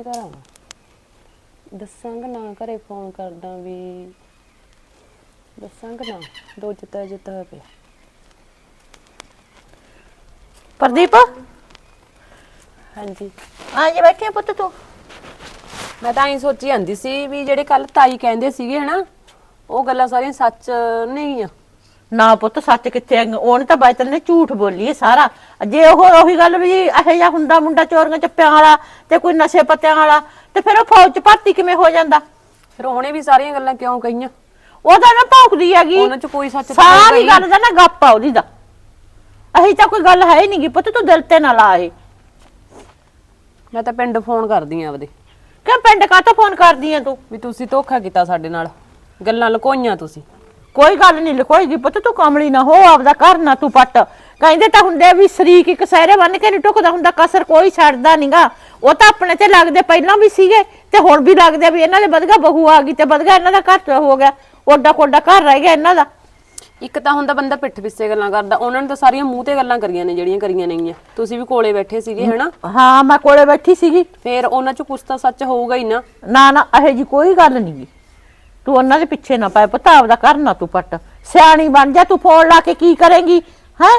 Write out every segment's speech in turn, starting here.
ਕਿਵੇਂ ਕਰਾਂ ਦੱਸਾਂਗਾ ਨਾ ਘਰੇ ਫੋਨ ਕਰਦਾ ਵੀ ਦੱਸਾਂਗਾ ਨਾ? ਦੋ ਜਿੱਤਾ ਜਿੱਤਾ ਪਿਆ ਪ੍ਰਦੀਪ? ਹਾਂਜੀ। ਆ ਜੇ ਬੈਠੇ ਆ ਪੁੱਤ ਤੂੰ। ਮੈਂ ਤਾਂ ਐਂ ਸੋਚੀ ਜਾਂਦੀ ਸੀ ਵੀ ਜਿਹੜੇ ਕੱਲ ਤਾਈ ਕਹਿੰਦੇ ਸੀਗੇ ਹਨਾ ਉਹ ਗੱਲਾਂ ਸਾਰੀਆਂ ਸੱਚ ਨਹੀਂ ਆ। ਨਾ ਪੁੱਤ ਸੱਚ ਕਿੱਥੇ ਆ? ਉਹਨੇ ਤਾਂ ਬਾਈਤਲ ਨੇ ਝੂਠ ਬੋਲੀ ਹੈ ਸਾਰਾ। ਜੇ ਉਹ ਉਹੀ ਗੱਲ ਵੀ ਇਹੋ ਜਿਹਾ ਹੁੰਦਾ ਮੁੰਡਾ ਚੋਰੀਆਂ ਚੱਪਿਆਂ ਵਾਲਾ ਤੇ ਕੋਈ ਨਸ਼ੇ ਪੱਤਿਆਂ ਵਾਲਾ ਤੇ ਫਿਰ ਉਹ ਫੌਜ ਚ ਭਰਤੀ ਕਿਵੇਂ ਹੋ ਜਾਂਦਾ? ਫਿਰ ਉਹਨੇ ਵੀ ਸਾਰੀਆਂ ਗੱਲਾਂ ਕਿਉਂ ਕਹੀਆਂ? ਉਹਦਾ ਨਾ ਭੌਂਕਦੀ ਹੈਗੀ। ਉਹਨਾਂ 'ਚ ਕੋਈ ਸੱਚ ਤਾਂ ਸਾਰੀ। ਗੱਲ ਦਾ ਨਾ ਗੱਪ ਆ ਉਹਦੀ ਦਾ। ਅਹੀ ਤਾਂ ਕੋਈ ਗੱਲ ਹੈ ਹੀ ਨਹੀਂਗੀ ਪੁੱਤ ਤੂੰ ਦਿਲ ਤੇ ਨਾ ਲਾ ਇਹ। ਮੈਂ ਤਾਂ ਪਿੰਡ ਫੋਨ ਕਰਦੀ ਆ ਆਪਦੇ। ਕਿ ਪਿੰਡ ਕਾਹਤੋਂ ਫੋਨ ਕਰਦੀ ਆ ਤੂੰ? ਵੀ ਤੁਸੀਂ ਧੋਖਾ ਕੀਤਾ ਸਾਡੇ ਨਾਲ। ਗੱਲਾਂ ਲੁਕੋਈਆਂ ਤੁਸੀਂ। ਕੋਈ ਗੱਲ ਨਹੀਂ ਲਿਖੋਏਗੀ ਪੁੱਤ ਤੂੰ ਕਮਲੀ ਨਾ ਹੋ ਆਪਦਾ ਘਰ ਨਾ ਤੂੰ ਪੱਟ। ਕਹਿੰਦੇ ਤਾਂ ਹੁੰਦੇ ਵੀ ਸ਼ਰੀਕ ਇੱਕ ਸਹਿਰੇ ਬੰਨ ਕੇ ਨਹੀਂ ਟੁਕਦਾ ਹੁੰਦਾ ਕਸਰ ਕੋਈ ਛੱਡਦਾ ਨਹੀਂਗਾ ਉਹ ਤਾਂ ਆਪਣੇ ਤੇ ਲੱਗਦੇ ਪਹਿਲਾਂ ਵੀ ਸੀਗੇ ਤੇ ਹੁਣ ਵੀ ਲੱਗਦੇ ਵੀ ਇਹਨਾਂ ਦੇ ਵਧਗਾ ਬਹੂ ਆ ਗਈ ਤੇ ਵਧਗਾ ਇਹਨਾਂ ਦਾ ਘਰ ਹੋ ਗਿਆ ਓਡਾ ਕੋਡਾ ਘਰ ਰਹਿ ਗਿਆ ਇਹਨਾਂ ਦਾ। ਇੱਕ ਤਾਂ ਹੁੰਦਾ ਬੰਦਾ ਪਿੱਠ ਪਿੱਛੇ ਗੱਲਾਂ ਕਰਦਾ ਉਹਨਾਂ ਨੇ ਤਾਂ ਸਾਰੀਆਂ ਮੂੰਹ ਤੇ ਗੱਲਾਂ ਕਰੀਆਂ ਨੇ ਜਿਹੜੀਆਂ ਕਰੀਆਂ ਨੇਗੀਆਂ। ਤੁਸੀਂ ਵੀ ਕੋਲੇ ਬੈਠੇ ਸੀਗੇ ਹਨਾ? ਹਾਂ ਮੈਂ ਕੋਲੇ ਬੈਠੀ ਸੀਗੀ। ਫਿਰ ਉਹਨਾਂ 'ਚ ਕੁਛ ਤਾਂ ਸੱਚ ਹੋਊਗਾ ਹੀ ਨਾ। ਨਾ ਨਾ ਇਹੋ ਜੀ ਕੋਈ ਗੱਲ ਨਹੀਂ ਤੂੰ ਉਹਨਾਂ ਦੇ ਪਿੱਛੇ ਨਾ ਪੈ ਪੁੱਤ, ਆਪਦਾ ਘਰ ਨਾ ਤੂੰ ਪੱਟ। ਸਿਆਣੀ ਬਣ ਜਾ, ਤੂੰ ਫੋਨ ਲਾ ਕੇ ਕੀ ਕਰੇਂਗੀ? ਹੈ?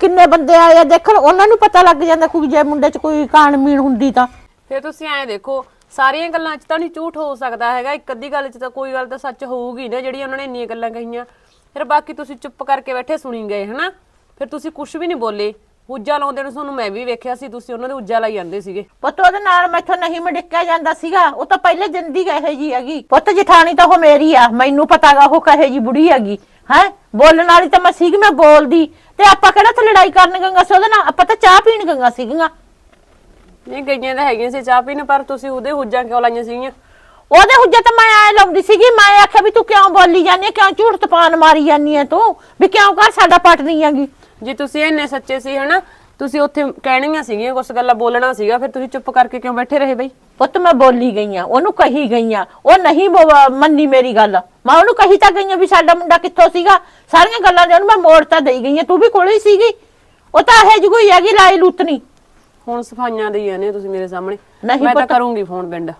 ਕਿੰਨੇ ਬੰਦੇ ਆਏ ਆ ਦੇਖਣ ਉਹਨਾਂ ਨੂੰ ਪਤਾ ਲੱਗ ਜਾਂਦਾ ਕੋਈ ਜੇ ਮੁੰਡੇ 'ਚ ਕੋਈ ਕਾਣ ਮੀਣ ਹੁੰਦੀ ਤਾਂ। ਫਿਰ ਤੁਸੀਂ ਐਂ ਦੇਖੋ, ਸਾਰੀਆਂ ਗੱਲਾਂ 'ਚ ਤਾਂ ਨਹੀਂ ਝੂਠ ਹੋ ਸਕਦਾ ਹੈਗਾ, ਇੱਕ ਅੱਧੀ ਗੱਲ 'ਚ ਤਾਂ ਕੋਈ ਗੱਲ ਤਾਂ ਸੱਚ ਹੋਊਗੀ ਨਾ ਜਿਹੜੀ ਉਹਨਾਂ ਨੇ ਇੰਨੀਆਂ ਗੱਲਾਂ ਕਹੀਆਂ। ਫਿਰ ਬਾਕੀ ਤੁਸੀਂ ਚੁੱਪ ਕਰਕੇ ਬੈਠੇ ਸੁਣੀ ਗਏ, ਹਨਾ? ਫਿਰ ਤੁਸੀਂ ਕੁਝ ਵੀ ਨਹੀਂ ਬੋਲੇ। ਉੱਜਾ ਲਾਉਂਦੇ ਨੂੰ ਤੁਹਾਨੂੰ ਮੈਂ ਵੀ ਵੇਖਿਆ ਸੀ ਤੁਸੀਂ ਉਹਨਾਂ ਦੇ ਉੱਜਾ ਲਾਈ ਜਾਂਦੇ ਸੀਗੇ। ਪੁੱਤ ਉਹਦੇ ਨਾਲ ਮੈਥੋਂ ਨਹੀਂ ਮਡਿੱਕਿਆ ਜਾਂਦਾ ਸੀਗਾ। ਉਹ ਤਾਂ ਪਹਿਲੇ ਜਿੰਦੀ ਕਹੇ ਜੀ ਹੈਗੀ। ਪੁੱਤ ਜਠਾਣੀ ਤਾਂ ਉਹ ਮੇਰੀ ਆ। ਮੈਨੂੰ ਪਤਾਗਾ ਉਹ ਕਹੇ ਜੀ ਬੁੜੀ ਹੈਗੀ। ਹੈ? ਬੋਲਣ ਵਾਲੀ ਤਾਂ ਮੈਂ ਸੀਗੀ ਮੈਂ ਬੋਲਦੀ। ਤੇ ਆਪਾਂ ਕਿਹੜਾ ਤੇ ਲੜਾਈ ਕਰਨ ਗੰਗਾ ਸੀ ਉਹਦੇ ਨਾਲ? ਆਪਾਂ ਤਾਂ ਚਾਹ ਪੀਣ ਗੰਗਾ ਸੀਗੀਆਂ। ਨਹੀਂ ਗਈਆਂ ਤਾਂ ਹੈਗੀਆਂ ਸੀ ਚਾਹ ਪੀਣ ਪਰ ਤੁਸੀਂ ਉਹਦੇ ਹੁੱਜਾਂ ਕਿਉਂ ਲਾਈਆਂ ਸੀਗੀਆਂ? ਉਹਦੇ ਹੁੱਜੇ ਤਾਂ ਮੈਂ ਐ ਲਾਉਂਦੀ ਸੀਗੀ। ਮੈਂ ਆਖਿਆ ਵੀ ਤੂੰ ਕਿਉਂ ਬੋਲੀ ਜਾਂਦੀ ਹੈ ਕਿਉਂ ਝੂਠ ਤਪਾਨ ਮਾਰੀ ਜਾਂਦੀ ਹੈ ਤੂੰ? ਵੀ ਕਿਉਂ ਘਰ ਸਾਡਾ ਪਟਦੀ ਹੈਗੀ? ਜੇ ਤੁਸੀਂ ਇੰਨੇ ਸੱਚੇ ਸੀ ਹਨਾ ਤੁਸੀਂ ਉੱਥੇ ਕਹਿਣੀਆਂ ਸੀਗੀਆਂ ਕੁਝ ਗੱਲਾਂ ਬੋਲਣਾ ਸੀਗਾ ਫਿਰ ਤੁਸੀਂ ਚੁੱਪ ਕਰਕੇ ਕਿਉਂ ਬੈਠੇ ਰਹੇ ਬਈ? ਪੁੱਤ ਮੈਂ ਬੋਲੀ ਗਈ ਆ ਉਹਨੂੰ ਕਹੀ ਗਈ ਆ ਉਹ ਨਹੀਂ ਬੋ- ਮੰਨੀ ਮੇਰੀ ਗੱਲ। ਮੈਂ ਉਹਨੂੰ ਕਹੀ ਤਾਂ ਗਈ ਆ ਵੀ ਸਾਡਾ ਮੁੰਡਾ ਕਿੱਥੋਂ ਸੀਗਾ? ਸਾਰੀਆਂ ਗੱਲਾਂ ਦੇ ਉਹਨੂੰ ਮੈਂ ਮੋੜ ਤਾਂ ਦੇਈ ਗਈ ਆ ਤੂੰ ਵੀ ਕੋਲੇ ਹੀ ਸੀਗੀ। ਉਹ ਤਾਂ ਇਹ ਜਿਹੀ ਕੋਈ ਹੈਗੀ ਲਾਈ ਲੁੱਤਨੀ ਹੁਣ ਸਫਾਈਆਂ ਜਾਂਦੇ ਹੋ ਤੁਸੀਂ ਮੇਰੇ ਸਾਹਮਣੇ। ਨਹੀਂ ਮੈਂ ਤਾਂ ਪਤਾ। ਕਰੂੰਗੀ ਫੋਨ ਪਿੰਡ।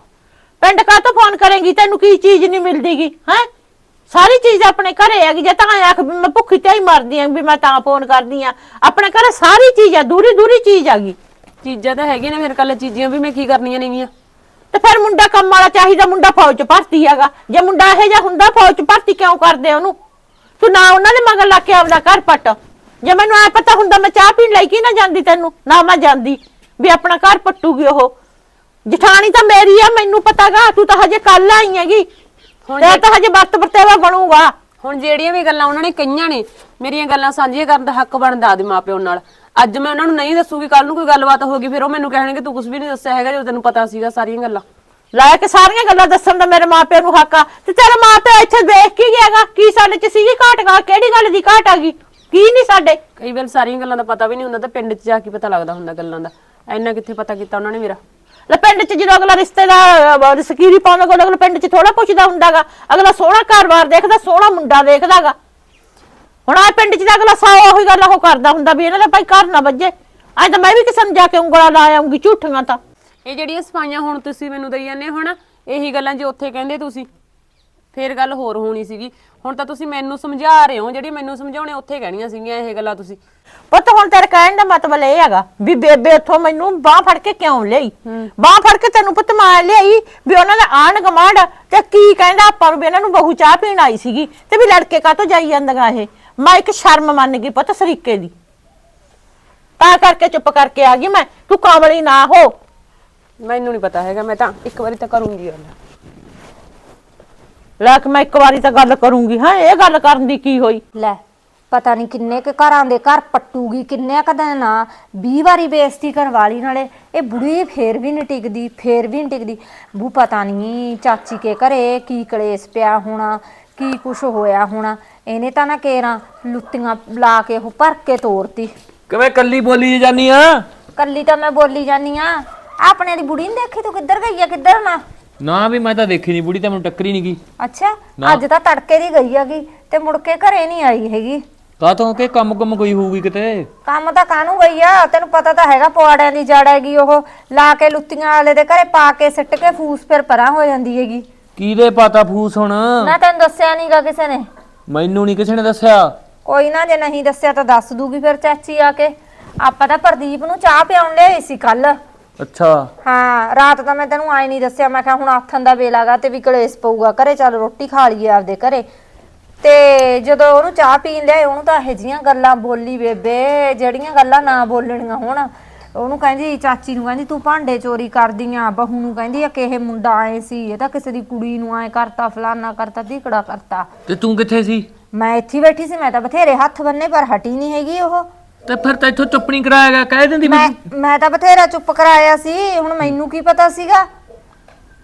ਪਿੰਡ ਕਾ ਤੋਂ ਫੋਨ ਕਰੇਂਗੀ? ਤੈਨੂੰ ਕੀ ਚੀਜ਼ ਨਹੀਂ ਮਿਲਦੀਗੀ ਹੈ? ਸਾਰੀ ਚੀਜ਼ ਆਪਣੇ ਘਰੇ ਹੈਗੀ ਜੇ ਤਾਂ ਆਖ ਵੀ ਮੈਂ ਭੁੱਖੀ ਤੇ ਹੀ ਮਰਦੀ ਆਂ ਵੀ ਮੈਂ ਤਾਂ ਫੋਨ ਕਰਦੀ ਆ। ਆਪਣੇ ਘਰੇ ਸਾਰੀ ਚੀਜ਼ ਆ ਦੂਰੀ ਦੂਰੀ ਚੀਜ਼ ਹੈਗੀ ਚੀਜ਼ਾਂ ਤਾਂ ਹੈਗੀਆਂ ਨੇ ਫਿਰ ਕੱਲ ਚੀਜ਼ਾਂ ਵੀ ਮੈਂ ਕੀ ਕਰਨੀਆਂ ਨੇਗੀਆਂ? ਤੇ ਫਿਰ ਮੁੰਡਾ ਕੰਮ ਵਾਲਾ ਚਾਹੀਦਾ ਮੁੰਡਾ ਫੌਜ ਚ ਭਰਤੀ ਹੈਗਾ। ਜੇ ਮੁੰਡਾ ਇਹੋ ਜਿਹਾ ਹੁੰਦਾ ਫੌਜ ਚ ਭਰਤੀ ਕਿਉਂ ਕਰਦੇ ਉਹਨੂੰ? ਤੂੰ ਨਾ ਉਹਨਾਂ ਦੇ ਮਗਰ ਲਾ ਕੇ ਆਪਦਾ ਘਰ ਪੱਟ। ਜੇ ਮੈਨੂੰ ਐ ਪਤਾ ਹੁੰਦਾ ਮੈਂ ਚਾਹ ਪੀਣ ਲਈ ਕੀ ਨਾ ਜਾਂਦੀ ਤੈਨੂੰ? ਨਾ ਮੈਂ ਜਾਂਦੀ ਵੀ ਆਪਣਾ ਘਰ ਪੱਟੂਗੀ ਉਹ। ਜਠਾਣੀ ਤਾਂ ਮੇਰੀ ਆ ਮੈਨੂੰ ਪਤਾਗਾ ਤੂੰ ਤਾਂ ਹਜੇ ਕੱਲ ਆਈ ਹੈਗੀ। ਹੁਣ ਤੇ ਤਾਂ ਹਜੇ ਵਰਤ ਵਰਤੇਵਾ ਬਣੂਗਾ। ਹੁਣ ਜਿਹੜੀਆਂ ਵੀ ਗੱਲਾਂ ਉਹਨਾਂ ਨੇ ਕਹੀਆਂ ਨੇ ਮੇਰੀਆਂ ਗੱਲਾਂ ਸਾਂਝੀਆਂ ਕਰਨ ਦਾ ਹੱਕ ਬਣਦਾ ਆਦੇ ਮਾਪਿਓ ਨਾਲ। ਅੱਜ ਮੈਂ ਉਹਨਾਂ ਨੂੰ ਨਹੀਂ ਦੱਸੂਗੀ ਕੱਲ ਨੂੰ ਕੋਈ ਗੱਲਬਾਤ ਹੋਗੀ ਫਿਰ ਉਹ ਮੈਨੂੰ ਕਹਿਣਗੇ ਤੂੰ ਕੁਝ ਵੀ ਨਹੀਂ ਦੱਸਿਆ ਹੈਗਾ ਜਦੋਂ ਤੈਨੂੰ ਪਤਾ ਸੀਗਾ ਸਾਰੀਆਂ ਗੱਲਾਂ। ਲੈ ਕੇ ਸਾਰੀਆਂ ਗੱਲਾਂ ਦੱਸਣ ਦਾ ਮੇਰੇ ਮਾਪਿਆਂ ਨੂੰ ਹੱਕ ਆ। ਤੇ ਤੇਰਾ ਮਾਪਿਆ ਇੱਥੇ ਵੇਖ ਕੀ ਗਿਆਗਾ ਕੀ ਸਾਡੇ ਚ ਸੀਗੀ ਘਾਟ ਗਾ ਕਿਹੜੀ ਗੱਲ ਦੀ ਘਾਟ ਆ ਗਈ? ਕੀ ਨਹੀਂ ਸਾਡੇ? ਕਈ ਵਾਰ ਸਾਰੀਆਂ ਗੱਲਾਂ ਦਾ ਪਤਾ ਵੀ ਨਹੀਂ ਹੁੰਦਾ ਤਾਂ ਪਿੰਡ 'ਚ ਜਾ ਕੇ ਪਤਾ ਲੱਗਦਾ ਹੁੰਦਾ ਗੱਲਾਂ ਦਾ। ਇੰਨਾ ਕਿੱਥੇ ਪਤਾ ਕੀਤਾ ਉਹਨਾਂ ਨੇ ਮੇਰਾ? ਲੈ ਪਿੰਡ ਚ ਜਦੋਂ ਅਗਲਾ ਰਿਸ਼ਤੇਦਾਰ ਸਕੀਰੀ ਪਾਉਂਦਾ ਕੋਲ ਅਗਲਾ ਪਿੰਡ ਚ ਥੋੜਾ ਪੁੱਛਦਾ ਹੁੰਦਾਗਾ। ਅਗਲਾ ਸੋਹਣਾ ਘਰ-ਬਾਰ ਦੇਖਦਾ, ਸੋਹਣਾ ਮੁੰਡਾ ਦੇਖਦਾਗਾ। ਹੁਣ ਆ ਪਿੰਡ ਚ ਤਾਂ ਅਗਲਾ ਸੌ ਉਹੀ ਗੱਲ ਉਹ ਕਰਦਾ ਹੁੰਦਾ ਵੀ ਇਹਨਾਂ ਦਾ ਭਾਈ ਘਰ ਨਾ ਵੱਜੇ। ਅੱਜ ਤਾਂ ਮੈਂ ਵੀ ਕਿਸੇ ਜਾ ਕੇ ਉਂਗਲਾਂ ਲਾ ਆਉਂਗੀ ਝੂਠੀਆਂ ਤਾਂ। ਇਹ ਜਿਹੜੀਆਂ ਸਫਾਈਆਂ ਹੁਣ ਤੁਸੀਂ ਮੈਨੂੰ ਦਈ ਜਾਂਦੇ ਹੋ ਹਨਾ ਇਹੀ ਗੱਲਾਂ ਜੇ ਉੱਥੇ ਕਹਿੰਦੇ ਤੁਸੀਂ, ਫੇਰ ਗੱਲ ਹੋਰ ਹੋਣੀ ਸੀਗੀ। ਹੁਣ ਤਾਂ ਤੁਸੀਂ ਮੈਨੂੰ ਸਮਝਾ ਰਹੇ ਹੋ ਜਿਹੜੀ ਮੈਨੂੰ ਸਮਝਾਉਣੇ ਉੱਥੇ ਕਹਿਣੀਆਂ ਸੀਗੀਆਂ ਇਹ ਗੱਲਾਂ ਤੁਸੀਂ। ਪੁੱਤ ਹੁਣ ਤੇਰੇ ਕਹਿਣ ਦਾ ਮਤਲਬ ਇਹ ਹੈਗਾ ਵੀ ਬੇਬੇ ਉੱਥੋਂ ਮੈਨੂੰ ਬਾਹ ਫੜ ਕੇ ਕਿਉਂ ਲਈ ਬਾਹ ਫੜ ਕੇ ਤੈਨੂੰ ਪੁੱਤ ਮਾਰ ਲਈ ਵੀ ਉਹਨਾਂ ਦਾ ਆਣ ਗਮਾਂਡ ਤੇ ਕੀ ਕਹਿੰਦਾ ਆਪਾਂ ਨੂੰ ਵੀ ਇਹਨਾਂ ਨੂੰ ਬਹੂ ਚਾਹ ਪੀਣ ਆਈ ਸੀਗੀ ਤੇ ਵੀ ਲੜਕੇ ਕਾਹਤੋਂ ਜਾਈ ਜਾਂਦੀਆਂ ਇਹ? ਮੈਂ ਇੱਕ ਸ਼ਰਮ ਮੰਨ ਗਈ ਪੁੱਤ ਸਰੀਕੇ ਦੀ। ਤਾਂ ਕਰਕੇ ਚੁੱਪ ਕਰਕੇ ਆ ਗਈ ਮੈਂ ਤੂੰ ਕਾਮਲੀ ਨਾ ਹੋ। ਮੈਨੂੰ ਨਹੀਂ ਪਤਾ ਹੈਗਾ ਮੈਂ ਤਾਂ ਇੱਕ ਵਾਰੀ ਤਾਂ ਕਰੂੰਗੀ ਗੱਲ। ਲੈ ਕੇ ਮੈਂ ਇੱਕ ਵਾਰੀ ਤਾਂ ਗੱਲ ਕਰੂੰਗੀ ਹਾਂ ਇਹ ਗੱਲ ਕਰਨ ਦੀ ਕੀ ਹੋਈ? ਲੈ ਪਤਾ ਨਹੀਂ ਕਿੰਨੇ ਕੁ ਘਰਾਂ ਦੇ ਘਰ ਪੱਟੂਗੀ ਕਿੰਨੇ ਕ ਦਿਨ ਨਾ 20 ਵਾਰੀ ਬੇਇੱਜ਼ਤੀ ਕਰਵਾ ਲਈ ਨਾਲੇ ਇਹ ਬੁੜੀ ਫੇਰ ਵੀ ਨਹੀਂ ਟਿਕਦੀ ਫੇਰ ਵੀ ਨਹੀਂ ਟਿਕਦੀ। ਬੂ ਪਤਾ ਨਹੀਂ ਚਾਚੀ ਕੇ ਘਰੇ ਕੀ ਕਲੇਸ਼ ਪਿਆ ਹੋਣਾ ਕੀ ਕੁਛ ਹੋਇਆ ਹੋਣਾ ਇਹਨੇ ਤਾਂ ਨਾ ਕੇਰਾਂ ਲੁੱਤੀਆਂ ਲਾ ਕੇ ਉਹ ਭਰ ਕੇ ਤੋੜਤੀ ਕਿਵੇਂ ਕੱਲੀ ਬੋਲੀ ਜਾਨੀ ਆ? ਕੱਲੀ ਤਾਂ ਮੈਂ ਬੋਲੀ ਜਾਨੀ ਆ। ਆਪਣੇ ਦੀ ਬੁੜੀ ਨਹੀਂ ਦੇਖੀ ਤੂੰ ਕਿੱਧਰ ਗਈ ਆ ਕਿੱਧਰ ਨਾ? ਨਾ ਵੀ ਮੈਂ ਤਾਂ ਦੇਖੀ ਨਹੀਂ ਬੁੜੀ ਤਾਂ ਮੈਨੂੰ ਟੱਕਰੀ ਨਹੀਂ ਗਈ। ਅੱਛਾ ਅੱਜ ਤਾਂ ਤੜਕੇ ਦੀ ਗਈ ਹੈਗੀ ਤੇ ਮੁੜ ਕੇ ਘਰੇ ਨਹੀਂ ਆਈ ਹੈਗੀ। ਕਾ ਤੋਂ ਕਿ ਕੰਮ ਕੰਮ ਕੋਈ ਹੋਊਗੀ ਕਿਤੇ? ਕੰਮ ਤਾਂ ਕਾਹਨੂੰ ਗਈ ਆ? ਤੈਨੂੰ ਪਤਾ ਤਾਂ ਹੈਗਾ ਪਵਾੜਿਆਂ ਦੀ ਜੜ ਹੈਗੀ ਉਹ। ਲਾ ਕੇ ਲੁੱਤੀਆਂ ਵਾਲੇ ਦੇ ਘਰੇ ਪਾ ਕੇ ਸਿੱਟ ਕੇ ਫੂਸ ਫਿਰ ਪਰਾਂ ਹੋ ਜਾਂਦੀ ਹੈਗੀ। ਕਿਹਦੇ ਪਤਾ ਫੂਸ ਹੁਣ? ਮੈਂ ਤੈਨੂੰ ਦੱਸਿਆ ਨਹੀਂਗਾ ਕਿਸੇ ਨੇ। ਮੈਨੂੰ ਨਹੀਂ ਕਿਸੇ ਨੇ ਦੱਸਿਆ। ਕੋਈ ਨਾ ਜੇ ਨਹੀਂ ਦੱਸਿਆ ਤਾਂ ਦੱਸ ਦੂਗੀ ਫਿਰ ਚਾਚੀ ਆ ਕੇ। ਆਪਾਂ ਤਾਂ ਪ੍ਰਦੀਪ ਨੂੰ ਚਾਹ ਪਿਆਉਣ ਲਿਆਈ ਸੀ ਕੱਲ ਅੱਛਾ। ਹਾਂ ਰਾਤ ਤਾਂ ਮੈਂ ਤੈਨੂੰ ਆਏ ਨਹੀਂ ਦੱਸਿਆ ਮੈਂ ਕਿਹਾ ਹੁਣ ਆਥਣ ਦਾ ਵੇਲਾਗਾ ਤੇ ਵੀ ਕਲੇਸ਼ ਪਊਗਾ। ਘਰੇ ਚੱਲ ਰੋਟੀ ਖਾ ਲਈਏ ਆਪਦੇ ਘਰੇ। ਤੇ ਜਦੋਂ ਉਹਨੂੰ ਚਾਹ ਪੀਣ ਲਿਆਏ ਉਹਨੂੰ ਤਾਂ ਇਹੋ ਜਿਹੀਆਂ ਗੱਲਾਂ ਬੋਲੀ ਬੇਬੇ ਜਿਹੜੀਆਂ ਗੱਲਾਂ ਨਾ ਬੋਲਣੀਆਂ ਹੁਣ। ਉਹਨੂੰ ਕਹਿੰਦੀ ਚਾਚੀ ਨੂੰ ਕਹਿੰਦੀ ਤੂੰ ਭਾਂਡੇ ਚੋਰੀ ਕਰਦੀ ਆ ਬਹੂ ਨੂੰ ਕਹਿੰਦੀ ਆ ਕਿ ਇਹ ਮੁੰਡਾ ਆਏ ਸੀ ਇਹ ਤਾਂ ਕਿਸੇ ਦੀ ਕੁੜੀ ਨੂੰ ਆਏ ਕਰਤਾ ਫਲਾਨਾ ਕਰਤਾ ਧੀਕੜਾ ਕਰਤਾ। ਤੇ ਤੂੰ ਕਿੱਥੇ ਸੀ? ਮੈਂ ਇੱਥੇ ਹੀ ਬੈਠੀ ਸੀ ਮੈਂ ਤਾਂ ਬਥੇਰੇ ਹੱਥ ਬੰਨੇ ਪਰ ਹਟੀ ਨਹੀਂ ਹੈਗੀ ਉਹ। ਤੇ ਫਿਰ ਤਾਂ ਇੱਥੋਂ ਚੁੱਪ ਨਹੀਂ ਕਰਾਇਆ ਗਿਆ ਕਹਿ ਦਿੰਦੀ ਵੀ ਮੈਂ ਮੈਂ ਤਾਂ ਬਥੇਰਾ ਚੁੱਪ ਕਰਾਇਆ ਸੀ ਹੁਣ ਮੈਨੂੰ ਕੀ ਪਤਾ ਸੀਗਾ?